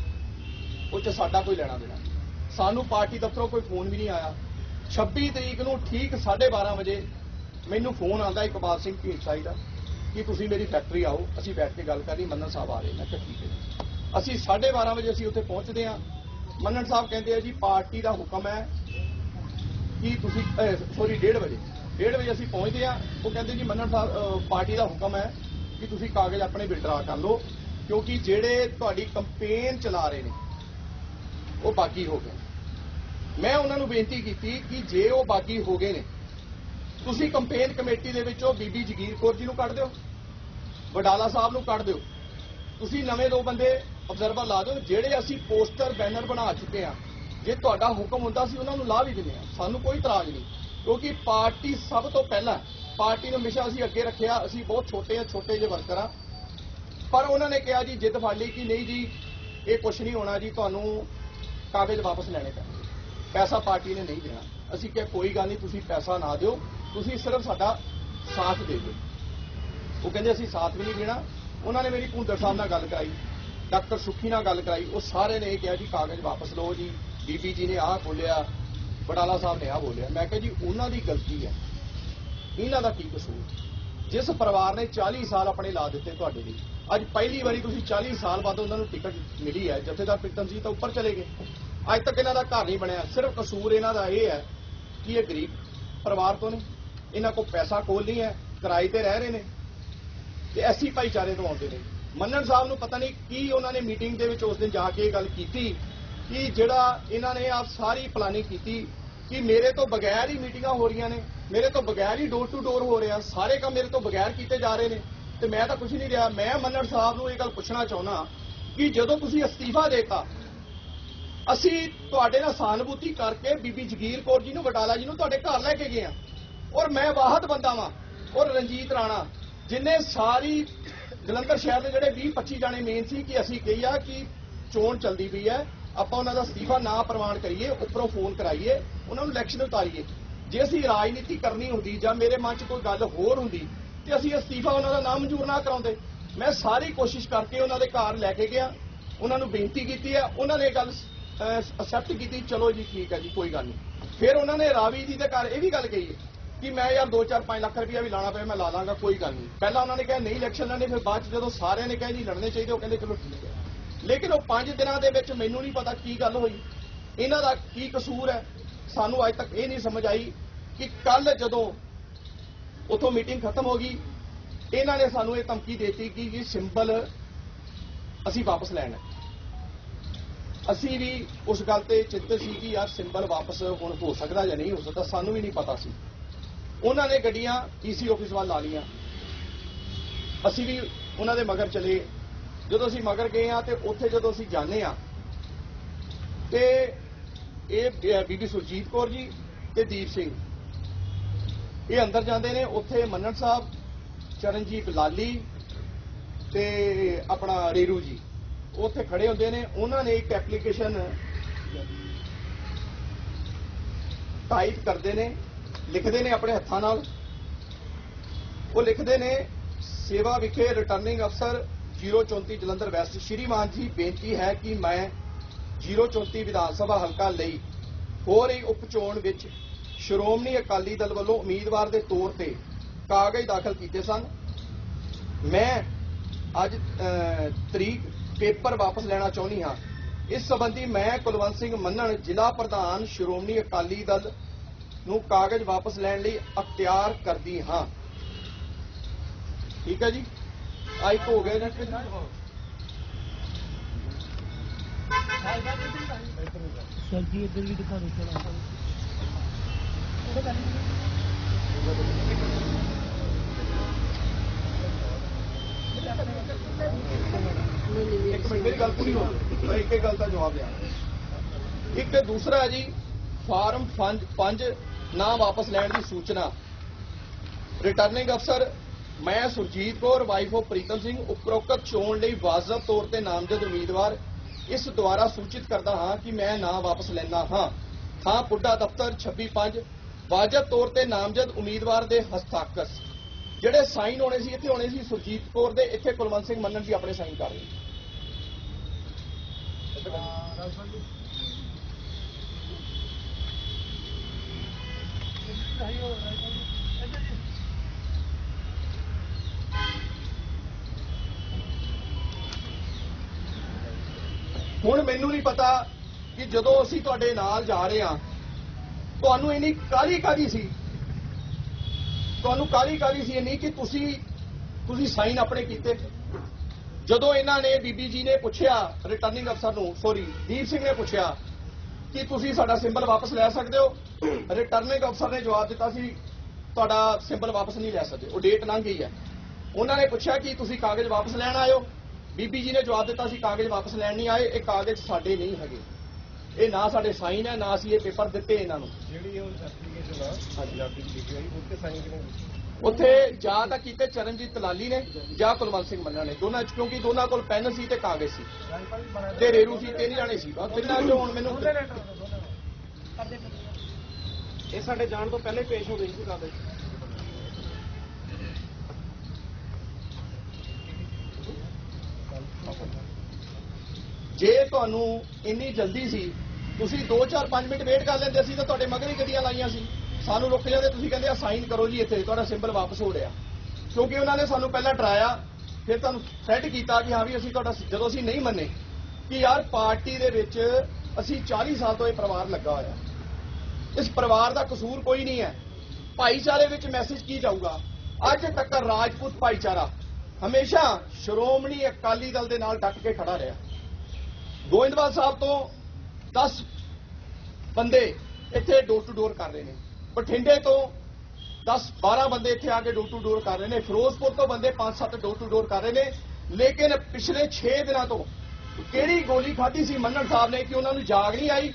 ਉਹ 'ਚ ਸਾਡਾ ਕੋਈ ਲੈਣਾ ਦੇਣਾ। ਸਾਨੂੰ ਪਾਰਟੀ ਦਫ਼ਤਰੋਂ ਕੋਈ ਫੋਨ ਵੀ ਨਹੀਂ ਆਇਆ। 26 ਤਰੀਕ ਨੂੰ ਠੀਕ 12:30 ਵਜੇ ਮੈਨੂੰ ਫੋਨ ਆਉਂਦਾ ਇਕਬਾਲ ਸਿੰਘ ਢੀਂਡਸਾਈ ਦਾ ਕਿ ਤੁਸੀਂ ਮੇਰੀ ਫੈਕਟਰੀ ਆਓ ਅਸੀਂ ਬੈਠ ਕੇ ਗੱਲ ਕਰਨੀ ਮੰਨਣ ਸਾਹਿਬ ਆ ਰਹੇ ਮੈਂ ਕਿਹਾ ਠੀਕ ਹੈ। ਅਸੀਂ 12:30 ਵਜੇ ਅਸੀਂ ਉੱਥੇ ਪਹੁੰਚਦੇ ਹਾਂ। ਮੰਨਣ ਸਾਹਿਬ ਕਹਿੰਦੇ ਆ ਜੀ, ਪਾਰਟੀ ਦਾ ਹੁਕਮ ਹੈ ਕਿ ਤੁਸੀਂ ਸੋਰੀ 1:30 ਵਜੇ। 1:30 ਵਜੇ ਅਸੀਂ ਪਹੁੰਚਦੇ ਆ ਉਹ ਕਹਿੰਦੇ ਜੀ ਮੰਨਣ ਸਾਹਿਬ ਪਾਰਟੀ ਦਾ ਹੁਕਮ ਹੈ ਕਿ ਤੁਸੀਂ ਕਾਗਜ਼ ਆਪਣੇ ਵਿਡਰਾ ਕਰ ਲਓ, ਕਿਉਂਕਿ ਜਿਹੜੇ ਤੁਹਾਡੀ ਕੰਪੇਨ ਚਲਾ ਰਹੇ ਨੇ, ਉਹ ਬਾਗੀ ਹੋ ਗਏ। ਮੈਂ ਉਹਨਾਂ ਨੂੰ ਬੇਨਤੀ ਕੀਤੀ ਕਿ ਜੇ ਉਹ ਬਾਗੀ ਹੋ ਗਏ ਨੇ, ਤੁਸੀਂ ਕੰਪੇਨ ਕਮੇਟੀ ਦੇ ਵਿੱਚੋਂ ਬੀਬੀ ਜਗੀਰ ਕੌਰ ਜੀ ਨੂੰ ਕੱਢ ਦਿਓ, ਵਡਾਲਾ ਸਾਹਿਬ ਨੂੰ ਕੱਢ ਦਿਓ। ਤੁਸੀਂ ਨਵੇਂ ਦੋ ਬੰਦੇ ਅਬਜ਼ਰਵਰ ਲਾ ਦਿਓ, ਜਿਹੜੇ ਅਸੀਂ ਪੋਸਟਰ ਬੈਨਰ ਬਣਾ ਚੁੱਕੇ ਆ ਜੇ ਤੁਹਾਡਾ ਹੁਕਮ ਹੁੰਦਾ ਸੀ, ਉਹਨਾਂ ਨੂੰ ਲਾ ਵੀ ਦਿੰਦੇ ਆ ਸਾਨੂੰ ਕੋਈ ਇਤਰਾਜ਼ ਨਹੀਂ। ਕਿਉਂਕਿ ਪਾਰਟੀ ਸਭ ਤੋਂ ਪਹਿਲਾਂ, ਪਾਰਟੀ ਨੂੰ ਹਮੇਸ਼ਾ ਅਸੀਂ ਅੱਗੇ ਰੱਖਿਆ, ਅਸੀਂ ਬਹੁਤ ਛੋਟੇ ਆ ਛੋਟੇ ਜਿਹੇ ਵਰਕਰ ਆ ਪਰ ਉਹਨਾਂ ਨੇ ਕਿਹਾ ਜੀ, ਜਿੱਦ ਫੜ ਲਈ ਕਿ ਨਹੀਂ ਜੀ, ਇਹ ਕੁਝ ਨਹੀਂ ਹੋਣਾ ਜੀ, ਤੁਹਾਨੂੰ ਕਾਗਜ਼ ਵਾਪਸ ਲੈਣੇ ਪੈਣਗੇ। ਪੈਸਾ ਪਾਰਟੀ ਨੇ ਨਹੀਂ ਦੇਣਾ। ਅਸੀਂ ਕਿਹਾ, ਕੋਈ ਗੱਲ ਨਹੀਂ, ਤੁਸੀਂ ਪੈਸਾ ਨਾ ਦਿਓ। ਤੁਸੀਂ ਸਿਰਫ ਸਾਡਾ ਸਾਥ ਦੇ ਦਿਓ। ਉਹ ਕਹਿੰਦੇ, ਅਸੀਂ ਸਾਥ ਵੀ ਨਹੀਂ ਦੇਣਾ। ਉਹਨਾਂ ਨੇ ਮੇਰੀ ਭੁੰਦਰ ਸਾਹਿਬ ਨਾਲ ਗੱਲ ਕਰਾਈ, ਡਾਕਟਰ ਸੁੱਖੀ ਨਾਲ ਗੱਲ ਕਰਾਈ, ਉਹ ਸਾਰੇ ਨੇ ਇਹ ਕਿਹਾ ਜੀ, ਕਾਗਜ਼ ਵਾਪਸ ਲਓ ਜੀ, ਬੀਬੀ ਜੀ ਨੇ ਆਹ ਬੋਲਿਆ ਬਟਾਲਾ ਸਾਹਿਬ ਨੇ ਆਹ ਬੋਲਿਆ। ਮੈਂ ਕਿਹਾ ਜੀ, ਉਹਨਾਂ ਦੀ ਗਲਤੀ ਹੈ। ਇਹਨਾਂ ਦਾ ਕੀ ਕਸੂਰ? ਜਿਸ ਪਰਿਵਾਰ ਨੇ 40 ਸਾਲ ਆਪਣੇ ਲਾ ਦਿੱਤੇ ਤੁਹਾਡੇ ਲਈ, ਅੱਜ ਪਹਿਲੀ ਵਾਰੀ ਤੁਸੀਂ 40 ਸਾਲ ਬਾਅਦ ਉਹਨਾਂ ਨੂੰ ਟਿਕਟ ਮਿਲੀ ਹੈ, ਜਥੇਦਾਰ ਪ੍ਰੀਤਮ ਜੀ ਤਾਂ ਉੱਪਰ ਚਲੇ ਗਏ। ਅੱਜ ਤੱਕ ਇਹਨਾਂ ਦਾ ਘਰ ਨਹੀਂ ਬਣਿਆ। ਸਿਰਫ ਕਸੂਰ ਇਹਨਾਂ ਦਾ ਇਹ ਹੈ ਕਿ ਇਹ ਗਰੀਬ ਪਰਿਵਾਰ ਤੋਂ ਨੇ, ਇਹਨਾਂ ਕੋਲ ਪੈਸਾ ਕੋਲ ਨਹੀਂ ਹੈ, ਕਿਰਾਏ ਤੇ ਰਹਿ ਰਹੇ ਨੇ। ਤੇ ਐਸੀ ਭਾਈਚਾਰੇ ਤੋਂ ਆਉਂਦੇ ਨੇ। ਮੰਨਣ ਸਾਹਿਬ ਨੂੰ ਪਤਾ ਨਹੀਂ ਕੀ ਉਹਨਾਂ ਨੇ ਮੀਟਿੰਗ ਦੇ ਵਿੱਚ ਉਸ ਦਿਨ ਜਾ ਕੇ ਇਹ ਗੱਲ ਕੀਤੀ ਕਿ ਜਿਹੜਾ ਇਹਨਾਂ ਨੇ ਆਪ ਸਾਰੀ ਪਲਾਨਿੰਗ ਕੀਤੀ ਕਿ ਮੇਰੇ ਤੋਂ ਬਗੈਰ ਹੀ ਮੀਟਿੰਗਾਂ ਹੋ ਰਹੀਆਂ ਨੇ, ਮੇਰੇ ਤੋਂ ਬਗੈਰ ਹੀ ਡੋਰ ਟੂ ਡੋਰ ਹੋ ਰਿਹਾ, ਸਾਰੇ ਕੰਮ ਮੇਰੇ ਤੋਂ ਬਗੈਰ ਕੀਤੇ ਜਾ ਰਹੇ ਨੇ। ਤੇ ਮੈਂ ਤਾਂ ਕੁਝ ਨਹੀਂ ਰਿਹਾ। ਮੈਂ ਮੰਨਣ ਸਾਹਿਬ ਨੂੰ ਇਹ ਗੱਲ ਪੁੱਛਣਾ ਚਾਹੁੰਦਾ ਕਿ ਜਦੋਂ ਤੁਸੀਂ ਅਸਤੀਫਾ ਦੇਤਾ, ਅਸੀਂ ਤੁਹਾਡੇ ਨਾਲ ਸਹਾਨੁਭੂਤੀ ਕਰਕੇ ਬੀਬੀ ਜਗੀਰ ਕੌਰ ਜੀ ਨੂੰ ਬਟਾਲਾ ਜੀ ਨੂੰ ਤੁਹਾਡੇ ਘਰ ਲੈ ਕੇ ਗਏ ਆ ਔਰ ਮੈਂ ਵਾਹਤ ਬੰਦਾ ਵਾਂ, ਔਰ ਰਣਜੀਤ ਰਾਣਾ ਜਿਨੇ ਸਾਰੀ ਜਲੰਧਰ ਸ਼ਹਿਰ ਦੇ ਜਿਹੜੇ 20 25 ਜਾਣੇ ਮੇਨ ਸੀ ਕਿ ਅਸੀਂ ਕਹੀ ਆ ਕਿ ਚੋਣ ਚੱਲਦੀ ਪਈ ਹੈ, ਆਪਾਂ ਉਹਨਾਂ ਦਾ ਅਸਤੀਫਾ ਨਾ ਪ੍ਰਵਾਨ ਕਰੀਏ, ਉੱਪਰੋਂ ਫੋਨ ਕਰਾਈਏ, ਉਹਨਾਂ ਨੂੰ ਇਲੈਕਸ਼ਨ ਉਤਾਰੀਏ। ਜੇ ਅਸੀਂ ਰਾਜਨੀਤੀ ਕਰਨੀ ਹੁੰਦੀ ਜਾਂ ਮੇਰੇ ਮਨ 'ਚ ਕੋਈ ਗੱਲ ਹੋਰ ਹੁੰਦੀ ਤੇ ਅਸੀਂ ਅਸਤੀਫਾ ਉਹਨਾਂ ਦਾ ਨਾਮ ਮਨਜ਼ੂਰ ਨਾ ਕਰਾਉਂਦੇ। ਮੈਂ ਸਾਰੀ ਕੋਸ਼ਿਸ਼ ਕਰਕੇ ਉਹਨਾਂ ਦੇ ਘਰ ਲੈ ਕੇ ਗਿਆ, ਉਹਨਾਂ ਨੂੰ ਬੇਨਤੀ ਕੀਤੀ ਹੈ, ਉਹਨਾਂ ਨੇ ਇਹ ਗੱਲ ਅਸੈਪਟ ਕੀਤੀ, ਚਲੋ ਜੀ, ਠੀਕ ਹੈ ਜੀ, ਕੋਈ ਗੱਲ ਨਹੀਂ। ਫਿਰ ਉਹਨਾਂ ਨੇ ਰਾਵੀ ਜੀ ਦੇ ਘਰ ਇਹ ਵੀ ਗੱਲ ਕਹੀ ਹੈ ਕਿ ਮੈਂ ਯਾਰ 2-4-5 ਲੱਖ ਰੁਪਇਆ ਵੀ ਲਾਣਾ ਪਿਆ, ਮੈਂ ਲਾ ਲਾਂਗਾ, ਕੋਈ ਗੱਲ ਨਹੀਂ। ਪਹਿਲਾਂ ਉਹਨਾਂ ਨੇ ਕਿਹਾ ਨਹੀਂ ਇਲੈਕਸ਼ਨ ਲੜਨੇ, ਫਿਰ ਬਾਅਦ ਚ ਜਦੋਂ ਸਾਰਿਆਂ ਨੇ ਕਿਹਾ ਜੀ ਲੜਨੇ ਚਾਹੀਦੇ, ਉਹ ਕਹਿੰਦੇ ਚਲੋ ਠੀਕ ਹੈ। ਲੇਕਿਨ ਉਹ 5 ਦਿਨਾਂ ਦੇ ਵਿੱਚ ਮੈਨੂੰ ਨਹੀਂ ਪਤਾ ਕੀ ਗੱਲ ਹੋਈ। ਇਹਨਾਂ ਦਾ ਕੀ ਕਸੂਰ ਹੈ? ਸਾਨੂੰ ਅੱਜ ਤੱਕ ਇਹ ਨਹੀਂ ਸਮਝ ਆਈ ਕਿ ਕੱਲ ਜਦੋਂ ਉਥੋਂ ਮੀਟਿੰਗ ਖਤਮ ਹੋ ਗਈ, ਇਹਨਾਂ ਨੇ ਸਾਨੂੰ ਇਹ ਧਮਕੀ ਦੇਤੀ ਕਿ ਜੀ ਸਿੰਬਲ ਅਸੀਂ ਵਾਪਸ ਲੈਣਾ ਅਸੀਂ ਵੀ ਉਸ ਗੱਲ ਤੇ ਚਿੰਤਤ ਸੀ ਕਿ ਯਾਰ ਸਿੰਬਲ ਵਾਪਸ ਹੁਣ ਹੋ ਸਕਦਾ ਜਾਂ ਨਹੀਂ ਹੋ ਸਕਦਾ, ਸਾਨੂੰ ਵੀ ਨਹੀਂ ਪਤਾ ਸੀ। ਉਹਨਾਂ ਨੇ ਗੱਡੀਆਂ ਈਸੀ ਆਫਿਸ ਵੱਲ ਲਾ ਲਈਆਂ। ਅਸੀਂ ਵੀ ਉਹਨਾਂ ਦੇ ਮਗਰ ਚਲੇ। ਜਦੋਂ ਅਸੀਂ ਮਗਰ ਗਏ ਆ ਤੇ ਉੱਥੇ ਜਦੋਂ ਅਸੀਂ ਜਾਂਦੇ ਆ ਤੇ ਇਹ ਬੀਬੀ ਸੁਰਜੀਤ ਕੌਰ ਜੀ ਤੇ ਦੀਪ ਸਿੰਘ। ਇਹ ਅੰਦਰ ਜਾਂਦੇ ਨੇ, ਉੱਥੇ ਮੰਨਣ ਸਾਹਿਬ, ਚਰਨਜੀਤ ਲਾਲੀ ਤੇ ਆਪਣਾ ਰੇਰੂ ਜੀ। ਉੱਥੇ ਖੜੇ ਹੁੰਦੇ ਨੇ। ਉਹਨਾਂ ਨੇ ਇੱਕ ਐਪਲੀਕੇਸ਼ਨ ਟਾਈਪ ਕਰਦੇ ਨੇ। ਲਿਖਦੇ ਨੇ ਆਪਣੇ ਹੱਥਾਂ ਨਾਲ। ਉਹ ਲਿਖਦੇ ਨੇ, ਸੇਵਾ ਵਿਖੇ ਰਿਟਰਨਿੰਗ ਅਫਸਰ 034 ਜਲੰਧਰ ਵੈਸਟ। ਸ਼੍ਰੀਮਾਨ ਜੀ, ਬੇਨਤੀ ਹੈ ਕਿ ਮੈਂ 034 ਵਿਧਾਨ ਸਭਾ ਹਲਕਾ ਲਈ ਹੋ ਰਹੀ ਉਪਚੋਣ ਵਿੱਚ ਸ਼੍ਰੋਮਣੀ ਅਕਾਲੀ ਦਲ ਵੱਲੋਂ ਉਮੀਦਵਾਰ ਦੇ ਤੌਰ ਤੇ ਕਾਗਜ਼ ਦਾਖਲ ਕੀਤੇ ਸਨ। ਮੈਂ ਅੱਜ ਤਰੀਕ ਪੇਪਰ ਵਾਪਸ ਲੈਣਾ ਚਾਹੁੰਦੀ ਹਾਂ। ਇਸ ਸੰਬੰਧੀ ਮੈਂ ਕੁਲਵੰਤ ਸਿੰਘ ਮੰਨਣ, ਜ਼ਿਲ੍ਹਾ ਪ੍ਰਧਾਨ ਸ਼੍ਰੋਮਣੀ ਅਕਾਲੀ ਦਲ ਨੂੰ ਕਾਗਜ਼ ਵਾਪਸ ਲੈਣ ਲਈ ਅਖਤਿਆਰ ਕਰਦੀ ਹਾਂ। ਠੀਕ ਹੈ ਜੀ? ਆਈ ਹੋ ਗਿਆ ਨਾ ਕਿ ਸਰ ਜੀ ਇੱਧਰ ਵੀ ਦਿਖਾ ਦਿਓ ਚਲਾ। ਇੱਕ ਮਿੰਟ ਮੇਰੀ ਗੱਲ ਪੂਰੀ ਹੋ ਮੈਂ ਇੱਕ ਇੱਕ ਗੱਲ ਦਾ ਜਵਾਬ ਆ ਇੱਕ ਤੇ ਦੂਸਰਾ ਜੀ ਫਾਰਮ 5 ਨਾ ਵਾਪਸ ਲੈਣ ਦੀ ਸੂਚਨਾ। ਰਿਟਰਨਿੰਗ ਅਫਸਰ ਮੈਂ ਸੁਰਜੀਤ ਕੌਰ ਵਾਈਫ ਆਫ ਪ੍ਰੀਤਮ ਸਿੰਘ, ਉਪਰੋਕਤ ਚੋਣ ਲਈ ਵਾਜ਼ਬ ਤੌਰ ਤੇ ਨਾਮਜ਼ਦ ਉਮੀਦਵਾਰ। ਇਸ ਦੁਆਰਾ ਸੂਚਿਤ ਕਰਦਾ ਹਾਂ ਕਿ ਮੈਂ ਨਾਂ ਵਾਪਸ ਲੈਂਦਾ ਹਾਂ। ਹਾਂ ਪੁੱਡਾ ਦਫ਼ਤਰ 265 ਵਾਜਬ ਤੌਰ ਤੇ ਨਾਮਜ਼ਦ ਉਮੀਦਵਾਰ ਦੇ ਹਸਤਾਖਰ। ਜਿਹੜੇ ਸਾਈਨ ਹੋਣੇ ਸੀ, ਇੱਥੇ ਹੋਣੇ ਸੀ ਸੁਰਜੀਤ ਕੌਰ ਦੇ। ਇੱਥੇ ਕੁਲਵੰਤ ਸਿੰਘ ਮੰਨਣ ਜੀ ਆਪਣੇ ਸਾਈਨ ਕਰ ਰਹੇ ਨੇ। ਹੁਣ ਮੈਨੂੰ ਨਹੀਂ ਪਤਾ ਕਿ ਜਦੋਂ ਅਸੀਂ ਤੁਹਾਡੇ ਨਾਲ ਜਾ ਰਹੇ ਹਾਂ, ਤੁਹਾਨੂੰ ਇੰਨੀ ਕਾਲੀ ਕਾਲੀ ਸੀ? ਤੁਹਾਨੂੰ ਕਾਲੀ ਕਾਲੀ ਸੀ ਨਹੀਂ ਕਿ ਤੁਸੀਂ ਤੁਸੀਂ ਸਾਈਨ ਆਪਣੇ ਕੀਤੇ? ਜਦੋਂ ਇਹਨਾਂ ਨੇ ਬੀਬੀ ਜੀ ਨੇ ਪੁੱਛਿਆ ਰਿਟਰਨਿੰਗ ਅਫਸਰ ਨੂੰ ਸੌਰੀ ਦੀਪ ਸਿੰਘ ਨੇ ਪੁੱਛਿਆ ਕਿ ਤੁਸੀਂ ਸਾਡਾ ਸਿੰਬਲ ਵਾਪਸ ਲੈ ਸਕਦੇ ਹੋ? ਰਿਟਰਨਿੰਗ ਅਫਸਰ ਨੇ ਜਵਾਬ ਦਿੱਤਾ ਸੀ, ਤੁਹਾਡਾ ਸਿੰਬਲ ਵਾਪਸ ਨਹੀਂ ਲੈ ਸਕਦੇ। ਉਹ ਡੇਟ ਲੰਘ ਗਈ ਹੈ। ਉਹਨਾਂ ਨੇ ਪੁੱਛਿਆ ਕਿ ਤੁਸੀਂ ਕਾਗਜ਼ ਵਾਪਸ ਲੈਣ ਆਇਓ ਬੀਬੀ ਜੀ ਨੇ ਜਵਾਬ ਦਿੱਤਾ ਸੀ, ਕਾਗਜ਼ ਵਾਪਸ ਲੈਣ ਨਹੀਂ ਆਏ, ਇਹ ਕਾਗਜ਼ ਸਾਡੇ ਨਹੀਂ ਹੈਗੇ। ਇਹ ਨਾ ਸਾਡੇ ਸਾਈਨ ਹੈ, ਨਾ ਅਸੀਂ ਇਹ ਪੇਪਰ ਦਿੱਤੇ ਇਹਨਾਂ ਨੂੰ। ਜਿਹੜੀ ਉਹ ਐਪਲੀਕੇਸ਼ਨ ਆ, ਪੰਜਾਬੀ ਚ ਲਿਖੀ ਹੋਈ ਉੱਤੇ ਸਾਈਨ ਕਿਨੇ ਉੱਥੇ ਜਾਂ ਤਾਂ ਕੀਤੇ ਚਰਨਜੀਤ ਤਲਾਲੀ ਨੇ ਜਾਂ ਕੁਲਵੰਤ ਸਿੰਘ ਮੰਨਾ ਨੇ। ਦੋਨਾਂ ਚ ਕਿਉਂਕਿ ਦੋਨਾਂ ਕੋਲ ਪੈਨ ਸੀ ਤੇ ਕਾਗਜ਼ ਸੀ। ਤੇ ਰੇਰੂ ਸੀ ਤਿੰਨ ਜਾਣੇ ਸੀ। ਬਸ ਤਿੰਨਾਂ ਚੋਂ ਹੁਣ ਮੈਨੂੰ ਇਹ ਸਾਡੇ ਜਾਣ ਤੋਂ ਪਹਿਲੇ ਪੇਸ਼ ਹੋ ਗਈ ਸੀ ਕਾਗਜ਼। ਜੇ ਤੁਹਾਨੂੰ ਇੰਨੀ ਜਲਦੀ ਸੀ ਤੁਸੀਂ 2-4-5 ਮਿੰਟ ਵੇਟ ਕਰ ਲੈਂਦੇ ਸੀ ਤਾਂ ਤੁਹਾਡੇ ਮਗਰ ਹੀ ਗੱਡੀਆਂ ਲਾਈਆਂ ਸੀ। ਸਾਨੂੰ ਰੁਕ ਜਾਂਦੇ ਤੁਸੀਂ ਕਹਿੰਦੇ ਆ ਸਾਈਨ ਕਰੋ ਜੀ ਇੱਥੇ, ਤੁਹਾਡਾ ਸਿੰਬਲ ਵਾਪਸ ਹੋ ਰਿਹਾ। ਕਿਉਂਕਿ ਉਹਨਾਂ ਨੇ ਸਾਨੂੰ ਪਹਿਲਾਂ ਡਰਾਇਆ, ਫਿਰ ਤੁਹਾਨੂੰ ਸੈੱਟ ਕੀਤਾ ਕਿ ਹਾਂ ਵੀ ਅਸੀਂ ਤੁਹਾਡਾ ਜਦੋਂ ਅਸੀਂ ਨਹੀਂ ਮੰਨੇ, ਕਿ ਯਾਰ ਪਾਰਟੀ ਦੇ ਵਿੱਚ ਅਸੀਂ 40 ਸਾਲ ਤੋਂ ਇਹ ਪਰਿਵਾਰ ਲੱਗਾ ਹੋਇਆ। ਇਸ ਪਰਿਵਾਰ ਦਾ ਕਸੂਰ ਕੋਈ ਨਹੀਂ ਹੈ। ਭਾਈਚਾਰੇ ਵਿੱਚ ਮੈਸੇਜ ਕੀ ਜਾਊਗਾ? ਅੱਜ ਤੱਕ ਰਾਜਪੂਤ ਭਾਈਚਾਰਾ ਹਮੇਸ਼ਾ ਸ਼੍ਰੋਮਣੀ ਅਕਾਲੀ ਦਲ ਦੇ ਨਾਲ ਡਟ ਕੇ ਖੜਾ ਰਿਹਾ। ਗੋਇੰਦਵਾਲ ਸਾਹਿਬ ਤੋਂ 10 ਬੰਦੇ ਇੱਥੇ ਡੋਰ ਟੂ ਡੋਰ ਕਰ ਰਹੇ ਨੇ। ਬਠਿੰਡੇ ਤੋਂ 10 12 ਬੰਦੇ ਇੱਥੇ ਆ ਕੇ ਡੋਰ ਟੂ ਡੋਰ ਕਰ ਰਹੇ ਨੇ। ਫਿਰੋਜ਼ਪੁਰ ਤੋਂ ਬੰਦੇ 5-7 ਡੋਰ ਟੂ ਡੋਰ ਕਰ ਰਹੇ ਨੇ। ਲੇਕਿਨ ਪਿਛਲੇ 6 ਦਿਨਾਂ ਤੋਂ ਕਿਹੜੀ ਗੋਲੀ ਖਾਧੀ ਸੀ ਮੰਨਣ ਸਾਹਿਬ ਨੇ ਕਿ ਉਹਨਾਂ ਨੂੰ ਜਾਗ ਨਹੀਂ ਆਈ?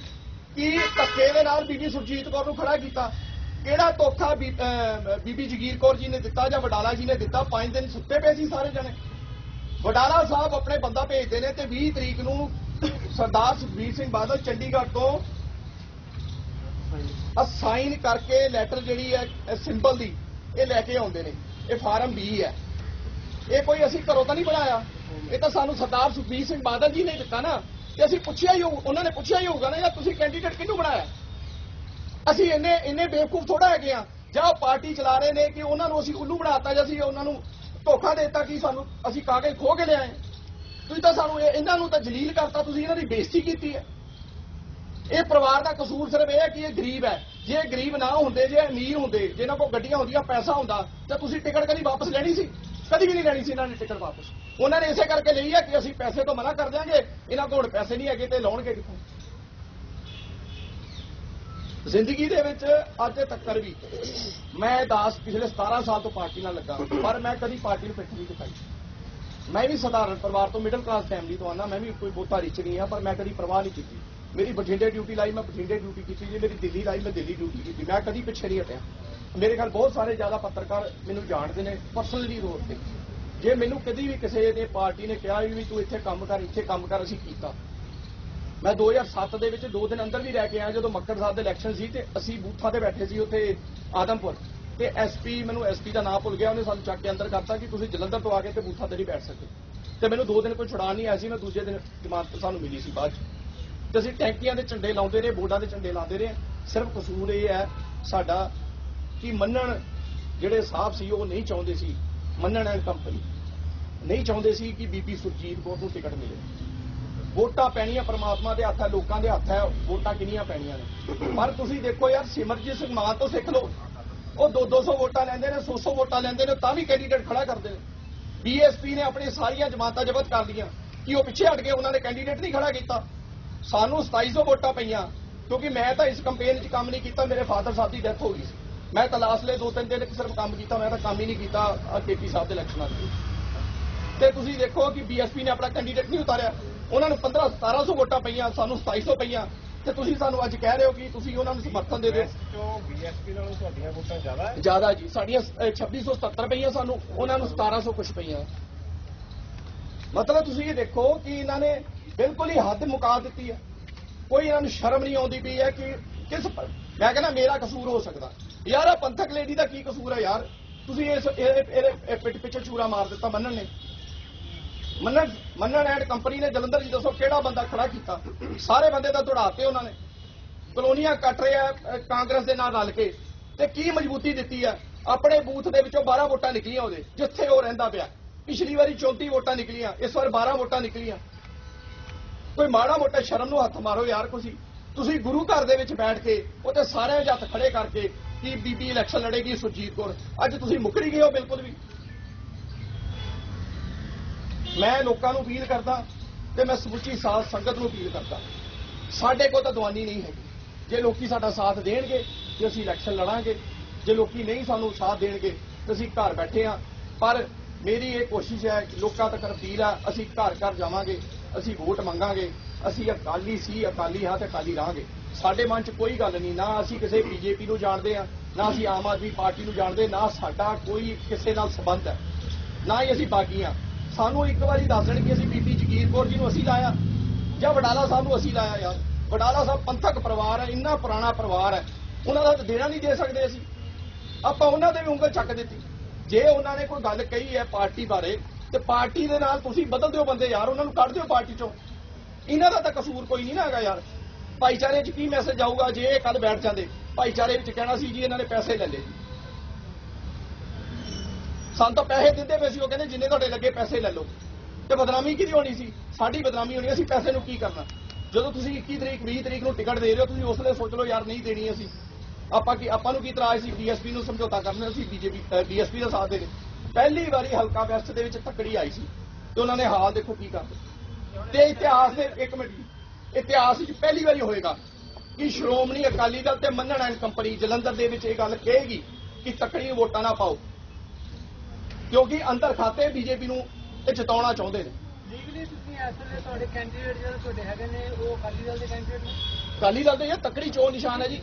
ਕਿ ਧੱਕੇ ਦੇ ਨਾਲ ਬੀਬੀ ਸੁਰਜੀਤ ਕੌਰ ਨੂੰ ਖੜਾ ਕੀਤਾ? ਕਿਹੜਾ ਧੋਖਾ ਬੀਬੀ ਜਗੀਰ ਕੌਰ ਜੀ ਨੇ ਦਿੱਤਾ ਜਾਂ ਵਡਾਲਾ ਜੀ ਨੇ ਦਿੱਤਾ? 5 ਦਿਨ ਸੁੱਤੇ ਪਏ ਸੀ ਸਾਰੇ ਜਣੇ। ਵਡਾਲਾ ਸਾਹਿਬ ਆਪਣੇ ਬੰਦਾ ਭੇਜਦੇ ਨੇ ਤੇ 20 ਤਰੀਕ ਨੂੰ ਸਰਦਾਰ ਸੁਖਬੀਰ ਸਿੰਘ ਬਾਦਲ ਚੰਡੀਗੜ੍ਹ ਤੋਂ ਆ ਸਾਈਨ ਕਰਕੇ ਲੈਟਰ ਜਿਹੜੀ ਹੈ ਸਿੰਬਲ ਦੀ, ਇਹ ਲੈ ਕੇ ਆਉਂਦੇ ਨੇ। ਇਹ ਫਾਰਮ ਬੀ ਹੈ। ਇਹ ਕੋਈ ਅਸੀਂ ਘਰੋਂ ਤਾਂ ਨਹੀਂ ਬਣਾਇਆ। ਇਹ ਤਾਂ ਸਾਨੂੰ ਸਰਦਾਰ ਸੁਖਬੀਰ ਸਿੰਘ ਬਾਦਲ ਜੀ ਨੇ ਦਿੱਤਾ ਨਾ। ਤੇ ਅਸੀਂ ਪੁੱਛਿਆ ਹੀ ਹੋਊ ਉਹਨਾਂ ਨੇ ਪੁੱਛਿਆ ਹੀ ਹੋਊਗਾ ਨਾ, ਯਾਰ ਤੁਸੀਂ ਕੈਂਡੀਡੇਟ ਕਿਹਨੂੰ ਬਣਾਇਆ? ਅਸੀਂ ਇੰਨੇ ਇੰਨੇ ਬੇਵਕੂਫ ਥੋੜਾ ਹੈਗੇ ਆ ਜਾਂ ਉਹ ਪਾਰਟੀ ਚਲਾ ਰਹੇ ਨੇ ਕਿ ਉਹਨਾਂ ਨੂੰ ਅਸੀਂ ਉੱਲੂ ਬਣਾਤਾ ਜਾਂ ਅਸੀਂ ਉਹਨਾਂ ਨੂੰ ਧੋਖਾ ਦੇਤਾ ਕਿ ਸਾਨੂੰ ਅਸੀਂ ਕਾਗਜ਼ ਖੋ ਕੇ ਲਿਆਏ। ਤੁਸੀਂ ਤਾਂ ਸਾਨੂੰ ਇਹਨਾਂ ਨੂੰ ਤਾਂ ਜਲੀਲ ਕਰਤਾ, ਤੁਸੀਂ ਇਹਨਾਂ ਦੀ ਬੇਇੱਜ਼ਤੀ ਕੀਤੀ ਹੈ। ਇਹ ਪਰਿਵਾਰ ਦਾ ਕਸੂਰ ਸਿਰਫ ਇਹ ਹੈ ਕਿ ਇਹ ਗਰੀਬ ਹੈ। ਜੇ ਗਰੀਬ ਨਾ ਹੁੰਦੇ, ਜੇ ਅਮੀਰ ਹੁੰਦੇ ਜਿਹਨਾਂ ਕੋਲ ਗੱਡੀਆਂ ਹੁੰਦੀਆਂ, ਪੈਸਾ ਹੁੰਦਾ, ਤਾਂ ਤੁਸੀਂ ਟਿਕਟ ਕਦੀ ਵਾਪਸ ਲੈਣੀ ਸੀ? ਕਦੀ ਵੀ ਨਹੀਂ ਲੈਣੀ ਸੀ ਇਹਨਾਂ ਨੇ ਟਿਕਟ ਵਾਪਸ। ਉਹਨਾਂ ਨੇ ਇਸੇ ਕਰਕੇ ਲਈ ਹੈ ਕਿ ਅਸੀਂ ਪੈਸੇ ਤੋਂ ਮਨਾ ਕਰ ਦਿਆਂਗੇ। ਇਹਨਾਂ ਕੋਲ ਹੁਣ ਪੈਸੇ ਨਹੀਂ ਹੈਗੇ ਤੇ ਲਾਉਣਗੇ ਕਿੱਥੋਂ? ਜ਼ਿੰਦਗੀ ਦੇ ਵਿੱਚ ਅੱਜ ਤੱਕ ਵੀ ਮੈਂ ਦਾਸ ਪਿਛਲੇ 17 ਸਾਲ ਤੋਂ ਪਾਰਟੀ ਨਾਲ ਲੱਗਾ। ਪਰ ਮੈਂ ਕਦੀ ਪਾਰਟੀ ਨੂੰ ਪਿੱਠ ਨਹੀਂ ਦਿਖਾਈ ਮੈਂ ਵੀ ਸਧਾਰਨ ਪਰਿਵਾਰ ਤੋਂ ਮਿਡਲ ਕਲਾਸ ਫੈਮਿਲੀ ਤੋਂ ਆਨਾ ਮੈਂ ਵੀ ਕੋਈ ਬਹੁਤਾ ਰਿਚ ਨਹੀਂ ਆ ਪਰ ਮੈਂ ਕਦੀ ਪਰਵਾਹ ਨਹੀਂ ਕੀਤੀ। ਮੇਰੀ ਬਠਿੰਡੇ ਡਿਊਟੀ ਲਾਈ, ਮੈਂ ਬਠਿੰਡੇ ਡਿਊਟੀ ਕੀਤੀ ਜੇ, ਮੇਰੀ ਦਿੱਲੀ ਲਾਈ, ਮੈਂ ਦਿੱਲੀ ਡਿਊਟੀ ਕੀਤੀ। ਮੈਂ ਕਦੀ ਪਿੱਛੇ ਨਹੀਂ ਹਟਿਆ। ਮੇਰੇ ਖਿਆਲ ਬਹੁਤ ਸਾਰੇ ਜ਼ਿਆਦਾ ਪੱਤਰਕਾਰ ਮੈਨੂੰ ਜਾਣਦੇ ਨੇ ਪਰਸਨਲੀ ਰੋਡ ਤੇ। ਜੇ ਮੈਨੂੰ ਕਦੀ ਵੀ ਕਿਸੇ ਨੇ, ਪਾਰਟੀ ਨੇ ਕਿਹਾ ਵੀ ਤੂੰ ਇੱਥੇ ਕੰਮ ਕਰ, ਇੱਥੇ ਕੰਮ ਕਰ, ਅਸੀਂ ਕੀਤਾ। ਮੈਂ 2007 ਦੇ ਵਿੱਚ ਦੋ ਦਿਨ ਅੰਦਰ ਵੀ ਰਹਿ ਕੇ ਆਇਆ, ਜਦੋਂ ਮੱਕੜ ਸਾਹਿਬ ਦੇ ਇਲੈਕਸ਼ਨ ਸੀ ਤੇ ਅਸੀਂ ਬੂਥਾਂ ਤੇ ਬੈਠੇ ਸੀ ਉੱਥੇ ਆਦਮਪੁਰ। ਤੇ ਐਸਪੀ ਮੈਨੂੰ ਐਸਪੀ ਦਾ ਨਾਮ ਭੁੱਲ ਗਿਆ, ਉਹਨੇ ਸਾਨੂੰ ਚੱਕ ਕੇ ਅੰਦਰ ਕਰਤਾ ਕਿ ਤੁਸੀਂ ਜਲੰਧਰ ਤੋਂ ਆ ਕੇ ਤੇ ਬੂਥਾਂ ਤੇ ਨਹੀਂ ਬੈਠ ਸਕਦੇ। ਤੇ ਮੈਨੂੰ ਦੋ ਦਿਨ ਕੋਈ ਛੁਡਾਣ ਨਹੀਂ ਆਇਆ ਸੀ, ਮੈਂ ਦੂਜੇ ਦਿਨ ਜ਼ਮਾਨਤ ਸਾਨੂੰ ਮਿਲੀ ਸੀ ਬਾਅਦ 'ਚ। ਤੇ ਅਸੀਂ ਟੈਂਕੀਆਂ ਦੇ ਝੰਡੇ ਲਾਉਂਦੇ ਰਹੇ ਬੋਰਡਾਂ ਦੇ ਝੰਡੇ ਲਾਉਂਦੇ ਰਹੇ। ਸਿਰਫ ਕਸੂਰ ਇਹ ਹੈ ਸਾਡਾ ਕਿ ਮੰਨਣ ਜਿਹੜੇ ਸਾਹਿਬ ਸੀ, ਉਹ ਨਹੀਂ ਚਾਹੁੰਦੇ ਸੀ। ਮੰਨਣ ਐਂਡ ਕੰਪਨੀ। ਨਹੀਂ ਚਾਹੁੰਦੇ ਸੀ ਕਿ ਬੀਬੀ ਸੁਰਜੀਤ ਕੌਰ ਨੂੰ ਟਿਕਟ ਮਿਲੇ। ਵੋਟਾਂ ਪੈਣੀਆਂ ਪਰਮਾਤਮਾ ਦੇ ਹੱਥ ਹੈ ਲੋਕਾਂ ਦੇ ਹੱਥ ਹੈ ਵੋਟਾਂ ਕਿੰਨੀਆਂ ਪੈਣੀਆਂ ਨੇ। ਪਰ ਤੁਸੀਂ ਦੇਖੋ ਯਾਰ, ਸਿਮਰਜੀਤ ਸਿੰਘ ਮਾਨ ਤੋਂ ਸਿੱਖ ਲਓ। ਉਹ 2-200 ਵੋਟਾਂ ਲੈਂਦੇ ਨੇ 100-100 ਵੋਟਾਂ ਲੈਂਦੇ ਨੇ, ਤਾਂ ਵੀ ਕੈਂਡੀਡੇਟ ਖੜਾ ਕਰਦੇ ਨੇ। ਬੀਐਸਪੀ ਨੇ ਆਪਣੀ ਸਾਰੀਆਂ ਜਮਾਤਾਂ ਜ਼ਬਤ ਕਰ ਲਈਆਂ ਕਿ ਉਹ ਪਿੱਛੇ ਹਟ ਕੇ ਉਹਨਾਂ ਨੇ ਕੈਂਡੀਡੇਟ ਨਹੀਂ ਖੜਾ ਕੀਤਾ। ਸਾਨੂੰ 2700 ਵੋਟਾਂ ਪਈਆਂ ਕਿਉਂਕਿ ਮੈਂ ਤਾਂ ਇਸ ਕੰਪੇਨ 'ਚ ਕੰਮ ਨਹੀਂ ਕੀਤਾ ਮੇਰੇ ਫਾਦਰ ਸਾਹਿਬ ਦੀ ਡੈਥ ਹੋ ਗਈ ਸੀ। ਮੈਂ ਤਾਂ ਲਾਸਟ ਲਈ ਦੋ ਤਿੰਨ ਦਿਨ ਸਿਰਫ ਕੰਮ ਕੀਤਾ ਮੈਂ ਤਾਂ ਕੰਮ ਹੀ ਨਹੀਂ ਕੀਤਾ ਕੇਪੀ ਸਾਹਿਬ ਦੇ ਇਲੈਕਸ਼ਨਾਂ 'ਚ ਤੇ ਤੁਸੀਂ ਦੇਖੋ ਕਿ ਬੀਐਸਪੀ ਨੇ ਆਪਣਾ ਕੈਂਡੀਡੇਟ ਨਹੀਂ ਉਤਾਰਿਆ। ਉਹਨਾਂ ਨੂੰ 15 1700 ਵੋਟਾਂ ਪਈਆਂ ਸਾਨੂੰ 2700 ਪਈਆਂ। ਤੇ ਤੁਸੀਂ ਸਾਨੂੰ ਅੱਜ ਕਹਿ ਰਹੇ ਹੋ ਕਿ ਤੁਸੀਂ ਉਹਨਾਂ ਨੂੰ ਸਮਰਥਨ ਦੇ ਦਿਓ। ਚੋਂ ਬੀਐਸਪੀ ਨਾਲੋਂ ਤੁਹਾਡੀਆਂ ਵੋਟਾਂ ਜ਼ਿਆਦਾ ਹੈ? ਜ਼ਿਆਦਾ ਜੀ ਸਾਡੀਆਂ ਅਹ, 2677 ਪਈਆਂ ਸਾਨੂੰ ਉਹਨਾਂ ਨੂੰ 1700 ਕੁਝ ਪਈਆਂ। ਮਤਲਬ ਤੁਸੀਂ ਇਹ ਦੇਖੋ ਕਿ ਇਹਨਾਂ ਨੇ ਬਿਲਕੁਲ ਹੀ ਹੱਦ ਮੁਕਾ ਦਿੱਤੀ ਹੈ। ਕੋਈ ਇਹਨਾਂ ਨੂੰ ਸ਼ਰਮ ਨਹੀਂ ਆਉਂਦੀ ਪਈ ਹੈ ਕਿ ਕਿਸ ਮੈਂ ਕਹਿੰਦਾ ਮੇਰਾ ਕਸੂਰ ਹੋ ਸਕਦਾ। ਯਾਰ ਆ ਪੰਥਕ ਲੇਡੀ ਦਾ ਕੀ ਕਸੂਰ ਹੈ ਯਾਰ? ਤੁਸੀਂ ਇਸ ਇਹਦੇ ਇਹਦੇ ਇਹ ਪਿੱਠ ਪਿੱਛੇ ਚੂਰਾ ਮਾਰ ਦਿੱਤਾ ਮੰਨਣ ਨੇ। ਮੰਨਣ ਮੰਨਣ ਐਂਡ ਕੰਪਨੀ ਨੇ ਜਲੰਧਰ ਜੀ ਦੱਸੋ ਕਿਹੜਾ ਬੰਦਾ ਖੜਾ ਕੀਤਾ? ਸਾਰੇ ਬੰਦੇ ਤਾਂ ਦੌੜਾਤੇ ਉਹਨਾਂ ਨੇ। ਕਲੋਨੀਆਂ ਕੱਟ ਰਿਹਾ ਕਾਂਗਰਸ ਦੇ ਨਾਲ ਰਲ ਕੇ। ਤੇ ਕੀ ਮਜ਼ਬੂਤੀ ਦਿੱਤੀ ਆ ਆਪਣੇ ਬੂਥ ਦੇ ਵਿੱਚੋਂ 12 ਵੋਟਾਂ ਨਿਕਲੀਆਂ ਉਹਦੇ, ਜਿੱਥੇ ਉਹ ਰਹਿੰਦਾ ਪਿਆ। ਪਿਛਲੀ ਵਾਰੀ 34 ਵੋਟਾਂ ਨਿਕਲੀਆਂ, ਇਸ ਵਾਰ 12 ਵੋਟਾਂ ਨਿਕਲੀਆਂ। ਕੋਈ ਮਾੜਾ ਮੋਟਾ ਸ਼ਰਮ ਨੂੰ ਹੱਥ ਮਾਰੋ ਯਾਰ ਤੁਸੀਂ। ਤੁਸੀਂ ਗੁਰੂ ਘਰ ਦੇ ਵਿੱਚ ਬੈਠ ਕੇ, ਉੱਥੇ ਸਾਰਿਆਂ ਦੇ ਹੱਥ ਖੜੇ ਕਰਕੇ ਕਿ ਬੀਬੀ ਇਲੈਕਸ਼ਨ ਲੜੇਗੀ ਸੁਰਜੀਤ ਕੌਰ। ਅੱਜ ਤੁਸੀਂ ਮੁੱਕਰੀ ਗਏ ਹੋ ਬਿਲਕੁਲ ਵੀ। ਮੈਂ ਲੋਕਾਂ ਨੂੰ ਅਪੀਲ ਕਰਦਾ ਤੇ ਮੈਂ ਸਮੁੱਚੀ ਸਾਧ ਸੰਗਤ ਨੂੰ ਅਪੀਲ ਕਰਦਾ। ਸਾਡੇ ਕੋਲ ਤਾਂ ਦਵਾਨੀ ਨਹੀਂ ਹੈਗੀ। ਜੇ ਲੋਕੀ ਸਾਡਾ ਸਾਥ ਦੇਣਗੇ, ਤੇ ਅਸੀਂ ਇਲੈਕਸ਼ਨ ਲੜਾਂਗੇ। ਜੇ ਲੋਕੀ ਨਹੀਂ ਸਾਨੂੰ ਸਾਥ ਦੇਣਗੇ, ਤੇ ਅਸੀਂ ਘਰ ਬੈਠੇ ਆ ਪਰ ਮੇਰੀ ਇਹ ਕੋਸ਼ਿਸ਼ ਹੈ ਕਿ ਲੋਕਾਂ ਤੱਕ ਅਪੀਲ ਆ, ਅਸੀਂ ਘਰ ਘਰ ਜਾਵਾਂਗੇ, ਅਸੀਂ ਵੋਟ ਮੰਗਾਂਗੇ, ਅਸੀਂ ਅਕਾਲੀ ਸੀ, ਅਕਾਲੀ ਹਾਂ ਤੇ ਅਕਾਲੀ ਰਹਾਂਗੇ। ਸਾਡੇ ਮਨ 'ਚ ਕੋਈ ਗੱਲ ਨਹੀਂ, ਨਾ ਅਸੀਂ ਕਿਸੇ ਬੀਜੇਪੀ ਨੂੰ ਜਾਣਦੇ ਆ ਨਾ ਅਸੀਂ ਆਮ ਆਦਮੀ ਪਾਰਟੀ ਨੂੰ ਜਾਣਦੇ, ਨਾ ਸਾਡਾ ਕੋਈ ਕਿਸੇ ਨਾਲ ਸੰਬੰਧ ਹੈ। ਨਾ ਹੀ ਅਸੀਂ ਬਾਗੀ ਹਾਂ। ਸਾਨੂੰ ਇੱਕ ਵਾਰੀ ਦੱਸ ਦੇਣ ਕਿ ਅਸੀਂ ਬੀਬੀ ਜਗੀਰ ਕੌਰ ਜੀ ਨੂੰ ਅਸੀਂ ਲਾਇਆ। ਜਾਂ ਵਡਾਲਾ ਸਾਹਿਬ ਨੂੰ ਅਸੀਂ ਲਾਇਆ ਯਾਰ। ਵਡਾਲਾ ਸਾਹਿਬ ਪੰਥਕ ਪਰਿਵਾਰ ਹੈ, ਇੰਨਾ ਪੁਰਾਣਾ ਪਰਿਵਾਰ ਹੈ। ਉਹਨਾਂ ਦਾ ਤਾਂ ਦੇਣਾ ਨਹੀਂ ਦੇ ਸਕਦੇ ਅਸੀਂ। ਆਪਾਂ ਉਹਨਾਂ ਦੇ ਵੀ ਉਂਗਲ ਚੱਕ ਦਿੱਤੀ। ਜੇ ਉਹਨਾਂ ਨੇ ਕੋਈ ਗੱਲ ਕਹੀ ਹੈ ਪਾਰਟੀ ਬਾਰੇ, ਤੇ ਪਾਰਟੀ ਦੇ ਨਾਲ ਤੁਸੀਂ ਬਦਲ ਦਿਓ ਬੰਦੇ ਯਾਰ, ਉਹਨਾਂ ਨੂੰ ਕੱਢ ਦਿਓ ਪਾਰਟੀ ਚੋਂ। ਇਹਨਾਂ ਦਾ ਤਾਂ ਕਸੂਰ ਕੋਈ ਨਹੀਂ ਨਾ ਹੈਗਾ ਯਾਰ। ਭਾਈਚਾਰੇ 'ਚ ਕੀ ਮੈਸੇਜ ਆਊਗਾ ਜੇ ਇਹ ਕੱਲ ਬੈਠ ਜਾਂਦੇ? ਭਾਈਚਾਰੇ ਵਿੱਚ ਕਹਿਣਾ ਸੀ ਜੀ, ਇਹਨਾਂ ਨੇ ਪੈਸੇ ਲੈ ਲਏ ਸਾਨੂੰ ਤਾਂ ਪੈਸੇ ਦਿੰਦੇ ਪਏ ਸੀ, ਉਹ ਕਹਿੰਦੇ ਜਿੰਨੇ ਤੁਹਾਡੇ ਲੱਗੇ ਪੈਸੇ ਲੈ ਲਓ। ਤੇ ਬਦਨਾਮੀ ਕਿਹਦੀ ਹੋਣੀ ਸੀ? ਸਾਡੀ ਬਦਨਾਮੀ ਹੋਣੀ, ਅਸੀਂ ਪੈਸੇ ਨੂੰ ਕੀ ਕਰਨਾ? ਜਦੋਂ ਤੁਸੀਂ 21 ਤਰੀਕ 20 ਤਰੀਕ ਨੂੰ ਟਿਕਟ ਦੇ ਰਹੇ ਹੋ, ਤੁਸੀਂ ਉਸ ਵੇਲੇ ਸੋਚ ਲਓ ਯਾਰ ਨਹੀਂ ਦੇਣੀ ਅਸੀਂ। ਆਪਾਂ ਕੀ ਆਪਾਂ ਨੂੰ ਕੀ ਇਤਰਾਜ਼ ਸੀ? ਬੀਐਸਪੀ ਨੂੰ ਸਮਝੌਤਾ ਕਰਨਾ ਸੀ, ਬੀਜੇਪੀ ਬੀਐਸਪੀ ਦਾ ਸਾਥ ਦੇ ਰਹੇ ਪਹਿਲੀ ਵਾਰੀ ਹਲਕਾ ਵੈਸਟ ਦੇ ਵਿੱਚ ਤੱਕੜੀ ਆਈ ਸੀ ਤੇ ਉਹਨਾਂ ਨੇ ਹਾਲ ਦੇਖੋ ਕੀ ਕਰਦੇ ਤੇ ਇਤਿਹਾਸ ਦੇ ਇੱਕ ਮਿੰਟ ਇਤਿਹਾਸ ਵਿੱਚ ਪਹਿਲੀ ਵਾਰੀ ਹੋਏਗਾ ਕਿ ਸ਼੍ਰੋਮਣੀ ਅਕਾਲੀ ਦਲ ਤੇ ਮੰਨਣ ਐਂਡ ਕੰਪਨੀ ਜਲੰਧਰ ਦੇ ਵਿੱਚ ਇਹ ਗੱਲ ਕਹੇਗੀ ਕਿ ਤੱਕੜੀ ਵੋਟਾਂ ਨਾ ਪਾਓ। ਕਿਉਂਕਿ ਅੰਦਰ ਖਾਤੇ ਬੀਜੇਪੀ ਨੂੰ ਇਹ ਜਿਤਾਉਣਾ ਚਾਹੁੰਦੇ ਨੇ। ਲੀਗਲੀ ਤੁਸੀਂ ਇਸ ਵੇਲੇ ਤੁਹਾਡੇ ਕੈਂਡੀਡੇਟ ਜਿਹੜੇ ਤੁਹਾਡੇ ਹੈਗੇ ਨੇ, ਉਹ ਅਕਾਲੀ ਦਲ ਦੇ ਕੈਂਡੀਡੇਟ ਨੇ? ਅਕਾਲੀ ਦਲ ਦੇ ਇਹ ਤੱਕੜੀ ਚੋਣ ਨਿਸ਼ਾਨ ਹੈ ਜੀ।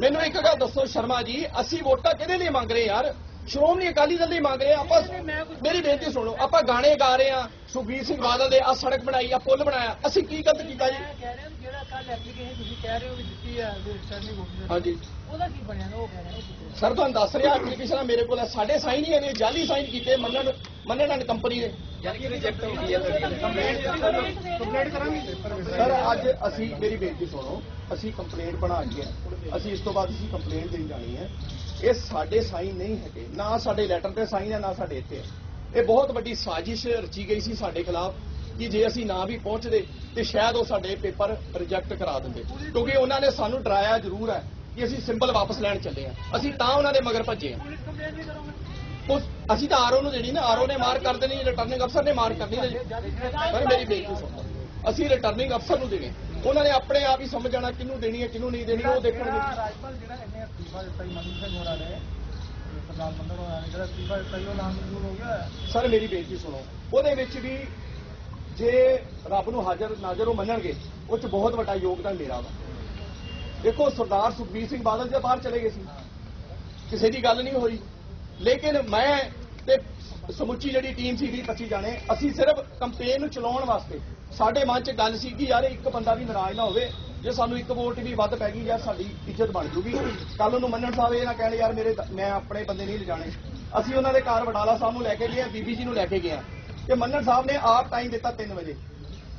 ਮੈਨੂੰ ਇੱਕ ਗੱਲ ਦੱਸੋ ਸ਼ਰਮਾ ਜੀ ਅਸੀਂ ਵੋਟਾਂ ਕਿਹਦੇ ਲਈ ਮੰਗ ਰਹੇ ਯਾਰ? ਸ਼੍ਰੋਮਣੀ ਅਕਾਲੀ ਦਲ ਦੀ ਮੰਗ ਰਹੇ ਆਪਾਂ ਮੇਰੀ ਬੇਨਤੀ ਸੁਣੋ ਆਪਾਂ ਗਾਣੇ ਗਾ ਰਹੇ ਆ ਸੁਖਬੀਰ ਸਿੰਘ ਬਾਦਲ ਦੇ ਆ ਸੜਕ ਬਣਾਈ ਆ ਪੁਲ ਬਣਾਇਆ। ਅਸੀਂ ਕੀ ਗਲਤ ਕੀਤਾ ਜੀ? ਮੈਂ ਕਹਿ ਰਿਹਾ ਵੀ ਜਿਹੜਾ ਕੱਲ ਐਪਲੀਕੇਸ਼ਨ ਤੁਸੀਂ ਕਹਿ ਰਹੇ ਹੋ ਵੀ ਦਿੱਤੀ ਆ ਹਾਂਜੀ। ਉਹਦਾ ਕੀ ਬਣਿਆ? ਉਹ ਕਹਿ ਰਿਹਾ। ਸਰ ਤੁਹਾਨੂੰ ਦੱਸ ਰਿਹਾ ਐਪਲੀਕੇਸ਼ਨ ਮੇਰੇ ਕੋਲ ਹੈ ਸਾਡੇ ਸਾਈਨ ਹੀ ਇਹਨੇ ਜਾਲੀ ਸਾਈਨ ਕੀਤੇ ਮੰਨਣ ਮੰਨਣ ਕੰਪਨੀ ਨੇ ਕੰਪਲੇਂਟ। ਕਰਾਂਗੇ ਸਰ ਅੱਜ ਅਸੀਂ ਮੇਰੀ ਬੇਨਤੀ ਸੁਣੋ ਅਸੀਂ ਕੰਪਲੇਂਟ ਬਣਾ ਲਈ ਹੈ ਅਸੀਂ ਇਸ ਤੋਂ ਬਾਅਦ ਅਸੀਂ ਕੰਪਲੇਂਟ ਦੇਣ ਜਾਣੀ ਹੈ। ਇਹ ਸਾਡੇ ਸਾਈਨ ਨਹੀਂ ਹੈਗੇ। ਨਾ ਸਾਡੇ ਲੈਟਰ ਤੇ ਸਾਈਨ ਹੈ ਨਾ ਸਾਡੇ ਇੱਥੇ ਹੈ। ਇਹ ਬਹੁਤ ਵੱਡੀ ਸਾਜ਼ਿਸ਼ ਰਚੀ ਗਈ ਸੀ ਸਾਡੇ ਖਿਲਾਫ ਕਿ ਜੇ ਅਸੀਂ ਨਾ ਵੀ ਪਹੁੰਚਦੇ ਤੇ ਸ਼ਾਇਦ ਉਹ ਸਾਡੇ ਪੇਪਰ ਰਿਜੈਕਟ ਕਰਾ ਦਿੰਦੇ। ਕਿਉਂਕਿ ਉਹਨਾਂ ਨੇ ਸਾਨੂੰ ਡਰਾਇਆ ਜ਼ਰੂਰ ਹੈ। ਕਿ ਅਸੀਂ ਸਿੰਬਲ ਵਾਪਸ ਲੈਣ ਚੱਲੇ ਆ। ਅਸੀਂ ਤਾਂ ਉਹਨਾਂ ਦੇ ਮਗਰ ਭੱਜੇ ਆ। ਉਸ ਅਸੀਂ ਤਾਂ ਆਰਓ ਨੂੰ ਦੇਣੀ ਨਾ ਆਰਓ ਨੇ ਮਾਰ ਕਰ ਦੇਣੀ ਰਿਟਰਨਿੰਗ ਅਫਸਰ ਨੇ ਮਾਰ ਕਰਨੀ ਪਰ ਮੇਰੀ ਬੇਨਤੀ ਸੁਣੋ ਅਸੀਂ ਰਿਟਰਨਿੰਗ ਅਫਸਰ ਨੂੰ ਦੇਣੇ। ਉਹਨਾਂ ਨੇ ਆਪਣੇ ਆਪ ਹੀ ਸਮਝ ਜਾਣਾ ਕਿਹਨੂੰ ਦੇਣੀ ਹੈ ਕਿਹਨੂੰ ਨਹੀਂ ਦੇਣੀ ਉਹ ਦੇਖਣਗੇ। ਰਾਜਪਾਲ ਜਿਹੜਾ ਇਹਨੇ ਅਸਤੀਫਾ ਦਿੱਤਾ ਹੀ ਮਨੂ ਸਿੰਘ ਹੋਰਾਂ ਨੇ ਪ੍ਰਧਾਨ ਮੰਤਰੀ ਹੋਰਾਂ ਨੇ ਜਿਹੜਾ ਅਸਤੀਫਾ ਦਿੱਤਾ ਹੀ ਉਹ ਨਾਮ ਮਨਜ਼ੂਰ ਹੋ ਗਿਆ। ਸਰ ਮੇਰੀ ਬੇਨਤੀ ਸੁਣੋ। ਉਹਦੇ ਵਿੱਚ ਵੀ ਜੇ ਰੱਬ ਨੂੰ ਹਾਜ਼ਰ ਨਾਜ਼ਰ ਉਹ ਮੰਨਣਗੇ ਉਹ ਚ ਬਹੁਤ ਵੱਡਾ ਯੋਗਦਾਨ ਮੇਰਾ ਵਾ। ਦੇਖੋ ਸਰਦਾਰ ਸੁਖਬੀਰ ਸਿੰਘ ਬਾਦਲ ਜੇ ਬਾਹਰ ਚਲੇ ਗਏ ਸੀ, ਕਿਸੇ ਦੀ ਗੱਲ ਨਹੀਂ ਹੋਈ। ਲੇਕਿਨ ਮੈਂ ਤੇ ਸਮੁੱਚੀ ਜਿਹੜੀ ਟੀਮ ਸੀ 20 25 ਜਾਣੇ, ਅਸੀਂ ਸਿਰਫ ਕੰਪੇਨ ਨੂੰ ਚਲਾਉਣ ਵਾਸਤੇ, ਸਾਡੇ ਮਨ 'ਚ ਗੱਲ ਸੀ ਕਿ ਯਾਰ ਇੱਕ ਬੰਦਾ ਵੀ ਨਾਰਾਜ਼ ਨਾ ਹੋਵੇ, ਜੇ ਸਾਨੂੰ ਇੱਕ ਵੋਟ ਵੀ ਵੱਧ ਪੈ ਗਈ, ਯਾਰ ਸਾਡੀ ਇੱਜ਼ਤ ਬਣ ਜੂਗੀ। ਕੱਲ ਨੂੰ ਮੰਨਣ ਸਾਹਿਬ ਇਹ ਨਾ ਕਹਿਣ, ਯਾਰ ਮੇਰੇ ਮੈਂ ਆਪਣੇ ਬੰਦੇ ਨਹੀਂ ਲਿਜਾਣੇ। ਅਸੀਂ ਉਹਨਾਂ ਦੇ ਘਰ ਵਡਾਲਾ ਸਾਹਿਬ ਨੂੰ ਲੈ ਕੇ ਗਏ ਬੀਬੀ ਜੀ ਨੂੰ ਲੈ ਕੇ ਗਏ ਤੇ ਮੰਨਣ ਸਾਹਿਬ ਨੇ ਆਪ ਟਾਈਮ ਦਿੱਤਾ 3 ਵਜੇ।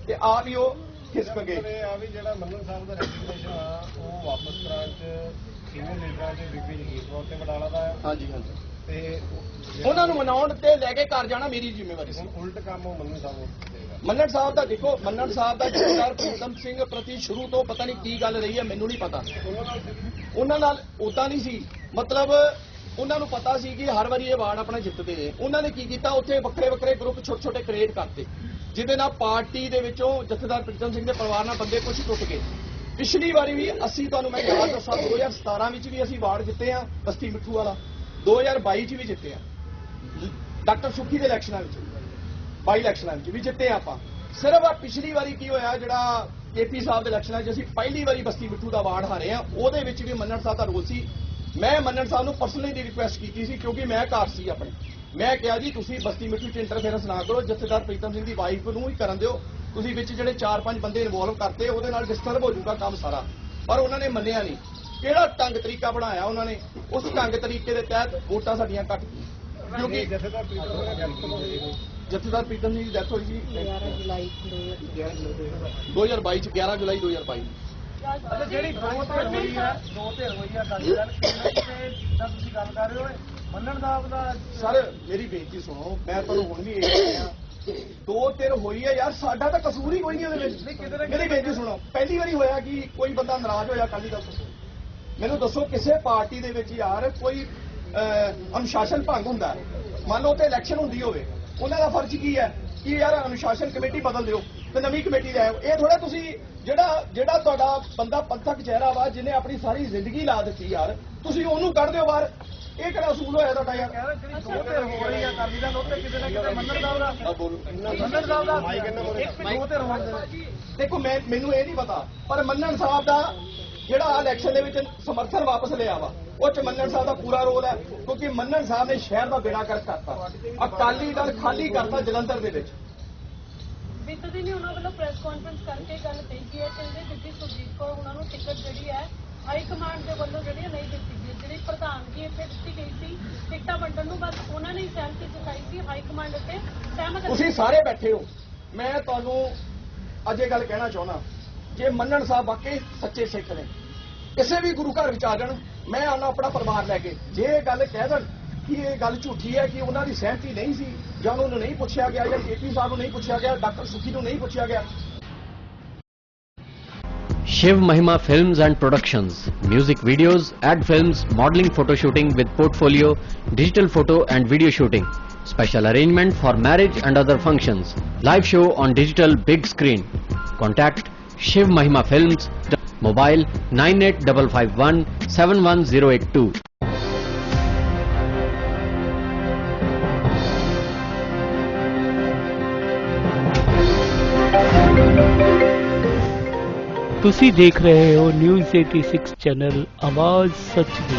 ਤੇ ਆਪ ਹੀ ਉਹ ਖਿਸਕ ਗਏ ਆ ਵੀ ਜਿਹੜਾ ਮੰਨਣ ਸਾਹਿਬ ਦਾ ਰੈਜ਼ਿਗਨੇਸ਼ਨ ਆ ਉਹ ਵਾਪਸ ਕਰਾਉਣ ਚ ਸੀਨੀਅਰ ਲੀਡਰਾਂ ਚ ਬੀਬੀ ਜਗੀਰ ਕੌਰ ਤੇ ਵਡਾਲਾ ਦਾ ਹੈ ਹਾਂਜੀ ਹਾਂਜੀ। ਤੇ ਉਹਨਾਂ ਨੂੰ ਮਨਾਉਣ ਤੇ ਲੈ ਕੇ ਘਰ ਜਾਣਾ ਮੇਰੀ ਜ਼ਿੰਮੇਵਾਰੀ ਸੀ। ਹੁਣ ਉਲਟ ਕੰਮ ਉਹ ਮੰਨਣ ਸਾਹਿਬ ਮੰਨਣ ਸਾਹਿਬ ਦਾ ਦੇਖੋ ਮੰਨਣ ਸਾਹਿਬ ਦਾ ਜਥੇਦਾਰ ਪ੍ਰੀਤਮ ਸਿੰਘ ਪ੍ਰਤੀ ਸ਼ੁਰੂ ਤੋਂ ਪਤਾ ਨਹੀਂ ਕੀ ਗੱਲ ਰਹੀ ਹੈ ਮੈਨੂੰ ਨਹੀਂ ਪਤਾ। ਉਹਨਾਂ ਨਾਲ ਉਦਾਂ ਨਹੀਂ ਸੀ। ਮਤਲਬ ਉਹਨਾਂ ਨੂੰ ਪਤਾ ਸੀ ਕਿ ਹਰ ਵਾਰੀ ਇਹ ਵਾਰਡ ਆਪਣਾ ਜਿੱਤਦੇ ਨੇ। ਉਹਨਾਂ ਨੇ ਕੀ ਕੀਤਾ? ਉੱਥੇ ਵੱਖਰੇ ਵੱਖਰੇ ਗਰੁੱਪ ਛੋਟੇ ਛੋਟੇ ਕ੍ਰੀਏਟ ਕਰਤੇ ਜਿਹਦੇ ਨਾਲ ਪਾਰਟੀ ਦੇ ਵਿੱਚੋਂ ਜਥੇਦਾਰ ਪ੍ਰੀਤਮ ਸਿੰਘ ਦੇ ਪਰਿਵਾਰ ਨਾਲ ਬੰਦੇ ਕੁਝ ਟੁੱਟ ਗਏ। ਪਿਛਲੀ ਵਾਰੀ ਵੀ ਅਸੀਂ ਤੁਹਾਨੂੰ ਮੈਂ ਯਾਦ ਦੱਸਾਂ 2017 ਵਿੱਚ ਵੀ ਅਸੀਂ ਵਾਰਡ ਜਿੱਤੇ ਆ ਬਸਤੀ ਮਿੱਠੂ ਵਾਲਾ। 2022 ਚ ਵੀ ਜਿੱਤੇ ਆ ਡਾਕਟਰ ਸੁਖੀ ਦੇ ਇਲੈਕਸ਼ਨਾਂ ਵਿੱਚ। ਬਾਈ ਇਲੈਕਸ਼ਨਾਂ ਵਿੱਚ ਵੀ ਜਿੱਤੇ ਆਪਾਂ। ਸਿਰਫ ਆ ਪਿਛਲੀ ਵਾਰੀ ਕੀ ਹੋਇਆ, ਜਿਹੜਾ ਕੇਪੀ ਸਾਹਿਬ ਦੇ ਇਲੈਕਸ਼ਨਾਂ 'ਚ ਅਸੀਂ ਪਹਿਲੀ ਵਾਰੀ ਬਸਤੀ ਮਿੱਠੂ ਦਾ ਵਾਰਡ ਹਾਰੇ ਆ ਉਹਦੇ ਵਿੱਚ ਵੀ ਮੰਨਣ ਸਾਹਿਬ ਦਾ ਰੋਲ ਸੀ। ਮੈਂ ਮੰਨਣ ਸਾਹਿਬ ਨੂੰ ਪਰਸਨਲੀ ਦੀ ਰਿਕੁਐਸਟ ਕੀਤੀ ਸੀ ਕਿਉਂਕਿ ਮੈਂ ਘਰ ਸੀ ਆਪਣੇ। ਮੈਂ ਕਿਹਾ ਜੀ ਤੁਸੀਂ ਬਸਤੀ ਮਿੱਠੂ 'ਚ ਇੰਟਰਫੇਰੈਂਸ ਨਾ ਕਰੋ ਜਥੇਦਾਰ ਪ੍ਰੀਤਮ ਸਿੰਘ ਦੀ ਵਾਈਫ ਨੂੰ ਹੀ ਕਰਨ ਦਿਓ। ਤੁਸੀਂ ਵਿੱਚ ਜਿਹੜੇ 4-5 ਬੰਦੇ ਇਨਵੋਲਵ ਕਰਤੇ ਉਹਦੇ ਨਾਲ ਡਿਸਟਰਬ ਹੋ ਜਾਊਗਾ ਕੰਮ ਸਾਰਾ। ਪਰ ਉਹਨਾਂ ਨੇ ਮੰਨਿਆ ਨਹੀਂ। ਕਿਹੜਾ ਢੰਗ ਤਰੀਕਾ ਬਣਾਇਆ ਉਹਨਾਂ ਨੇ? ਉਸ ਢੰਗ ਤਰੀਕੇ ਦੇ ਤਹਿਤ ਵੋਟਾਂ ਸਾਡੀਆਂ ਘੱਟ ਗਈਆਂ। ਕਿਉਂਕਿ ਜਥੇਦਾਰ ਪ੍ਰੀਤਮ ਜਥੇਦਾਰ ਪ੍ਰੀਤਮ ਸਿੰਘ ਦੀ ਡੈਥ ਹੋਈ ਸੀ। 11 ਜੁਲਾਈ 2022 ਚ 11 ਜੁਲਾਈ 2022 ਅੱਛਾ ਜਿਹੜੀ ਦੋ ਧਿਰ ਹੋਈ ਆ ਦੋ ਧਿਰ ਹੋਈ ਆ ਗੱਲ ਗੱਲ ਤੇ ਜਿੱਦਾਂ ਤੁਸੀਂ ਗੱਲ ਕਰ ਰਹੇ ਹੋ ਮੰਨਣ ਸਾਹਿਬ ਦਾ ਸਰ ਮੇਰੀ ਬੇਨਤੀ ਸੁਣੋ ਮੈਂ ਤੁਹਾਨੂੰ ਹੁਣ ਵੀ ਇਹ ਕਹਿ ਰਿਹਾ। ਦੋ ਤਿਰ ਹੋਈ ਹੈ ਯਾਰ ਸਾਡਾ ਤਾਂ ਕਸੂਰ ਹੀ ਕੋਈ ਨਹੀਂ ਉਹਦੇ ਵਿੱਚ। ਮੇਰੀ ਬੇਨਤੀ ਸੁਣੋ ਪਹਿਲੀ ਵਾਰੀ ਹੋਇਆ ਕਿ ਕੋਈ ਬੰਦਾ ਨਾਰਾਜ਼ ਹੋਇਆ ਕੱਲ ਹੀ ਦੱਸੋ ਮੈਨੂੰ ਦੱਸੋ ਕਿਸੇ ਪਾਰਟੀ ਦੇ ਵਿੱਚ ਯਾਰ ਕੋਈ ਅਨੁਸ਼ਾਸਨ ਭੰਗ ਹੁੰਦਾ। ਮੰਨ ਲਓ ਤੇ ਇਲੈਕਸ਼ਨ ਹੁੰਦੀ ਹੋਵੇ ਉਹਨਾਂ ਦਾ ਫਰਜ਼ ਕੀ ਹੈ? ਕਿ ਯਾਰ ਅਨੁਸ਼ਾਸਨ ਕਮੇਟੀ ਬਦਲ ਦਿਓ ਤੇ ਨਵੀਂ ਕਮੇਟੀ ਲੈ ਆਓ। ਇਹ ਥੋੜਾ ਤੁਸੀਂ ਜਿਹੜਾ ਜਿਹੜਾ ਤੁਹਾਡਾ ਬੰਦਾ ਪੰਥਕ ਚਿਹਰਾ ਵਾ ਜਿਹਨੇ ਆਪਣੀ ਸਾਰੀ ਜ਼ਿੰਦਗੀ ਲਾ ਦਿੱਤੀ ਯਾਰ ਤੁਸੀਂ ਉਹਨੂੰ ਕੱਢ ਦਿਓ ਬਾਹਰ। ਇਹ ਕਿਹੜਾ ਅਸੂਲ ਹੋਇਆ ਤੁਹਾਡਾ ਯਾਰ? ਦੇਖੋ ਮੈਂ ਮੈਨੂੰ ਇਹ ਨਹੀਂ ਪਤਾ ਪਰ ਮੰਨਣ ਸਾਹਿਬ ਦਾ ਜਿਹੜਾ ਇਲੈਕਸ਼ਨ ਦੇ ਵਿੱਚ ਸਮਰਥਨ ਵਾਪਸ ਲਿਆ ਵਾ ਉਹ ਚ ਮੰਨਣ ਸਾਹਿਬ ਦਾ ਪੂਰਾ ਰੋਲ ਹੈ ਕਿਉਂਕਿ ਮੰਨਣ ਸਾਹਿਬ ਨੇ ਸ਼ਹਿਰ ਦਾ ਬੇੜਾ ਕਰ ਕਰਤਾ। ਅਕਾਲੀ ਦਲ ਖਾਲੀ ਕਰਤਾ ਜਲੰਧਰ ਦੇ ਵਿੱਚ। ਬੀਤੇ ਦਿਨ ਉਹਨਾਂ ਵੱਲੋਂ ਪ੍ਰੈਸ ਕਾਨਫਰੰਸ ਕਰਕੇ ਗੱਲ ਕਹੀ ਹੈ ਕਿ ਇਹਦੇ ਬੀਬੀ ਸੁਰਜੀਤ ਕੌਰ ਉਹਨਾਂ ਨੂੰ ਟਿਕਟ ਜਿਹੜੀ ਹੈ ਹਾਈ ਕਮਾਂਡ ਦੇ ਵੱਲੋਂ ਜਿਹੜੀ ਨਹੀਂ ਦਿੱਤੀ ਗਈ ਜਿਹੜੀ ਪ੍ਰਧਾਨਗੀ ਇੱਥੇ ਦਿੱਤੀ ਗਈ ਸੀ ਟਿਕਟਾਂ ਵੰਡਣ ਨੂੰ ਬਸ ਉਹਨਾਂ ਨੇ ਸਹਿਮਤੀ ਜਤਾਈ ਸੀ ਹਾਈ ਕਮਾਂਡ ਉੱਤੇ ਸਹਿਮਤ ਤੁਸੀਂ ਸਾਰੇ ਬੈਠੇ ਹੋ। ਮੈਂ ਤੁਹਾਨੂੰ ਅੱਜ ਇਹ ਗੱਲ ਕਹਿਣਾ ਚਾਹੁੰਦਾ ਜੇ ਮੰਨਣ ਸਾਹਿਬ ਵਾਕਈ ਸੱਚੇ ਸਿੱਖ ਨੇ ਕਿਸੇ ਵੀ ਗੁਰੂ ਘਰ ਵਿੱਚ ਆ ਜਾਣ ਮੈਂ ਆਉਣਾ ਆਪਣਾ ਪਰਿਵਾਰ ਲੈ ਕੇ ਜੇ ਇਹ ਗੱਲ ਕਹਿ ਦੇਣ ਕਿ ਇਹ ਗੱਲ ਝੂਠੀ ਹੈ ਕਿ ਉਹਨਾਂ ਦੀ ਸਹਿਮਤੀ ਨਹੀਂ ਸੀ ਜਾਂ ਉਹਨਾਂ ਨੂੰ ਨਹੀਂ ਪੁੱਛਿਆ ਗਿਆ ਜਾਂ ਕੇਪੀ ਸਾਹਿਬ ਨੂੰ ਨਹੀਂ ਪੁੱਛਿਆ ਗਿਆ ਡਾਕਟਰ ਸੁਖੀ ਨੂੰ ਨਹੀਂ ਪੁੱਛਿਆ ਗਿਆ Shiv Mahima Films and Productions. Music videos, ad films, modeling photo shooting with portfolio, digital photo and video shooting. Special arrangement for marriage and other functions. Live show on digital big screen. Contact Shiv Mahima Films. Mobile 98551 71082. ਤੁਸੀਂ ਦੇਖ ਰਹੇ ਹੋ ਨਿਊਜ਼ 86 ਚੈਨਲ ਆਵਾਜ਼ ਸੱਚ ਦੀ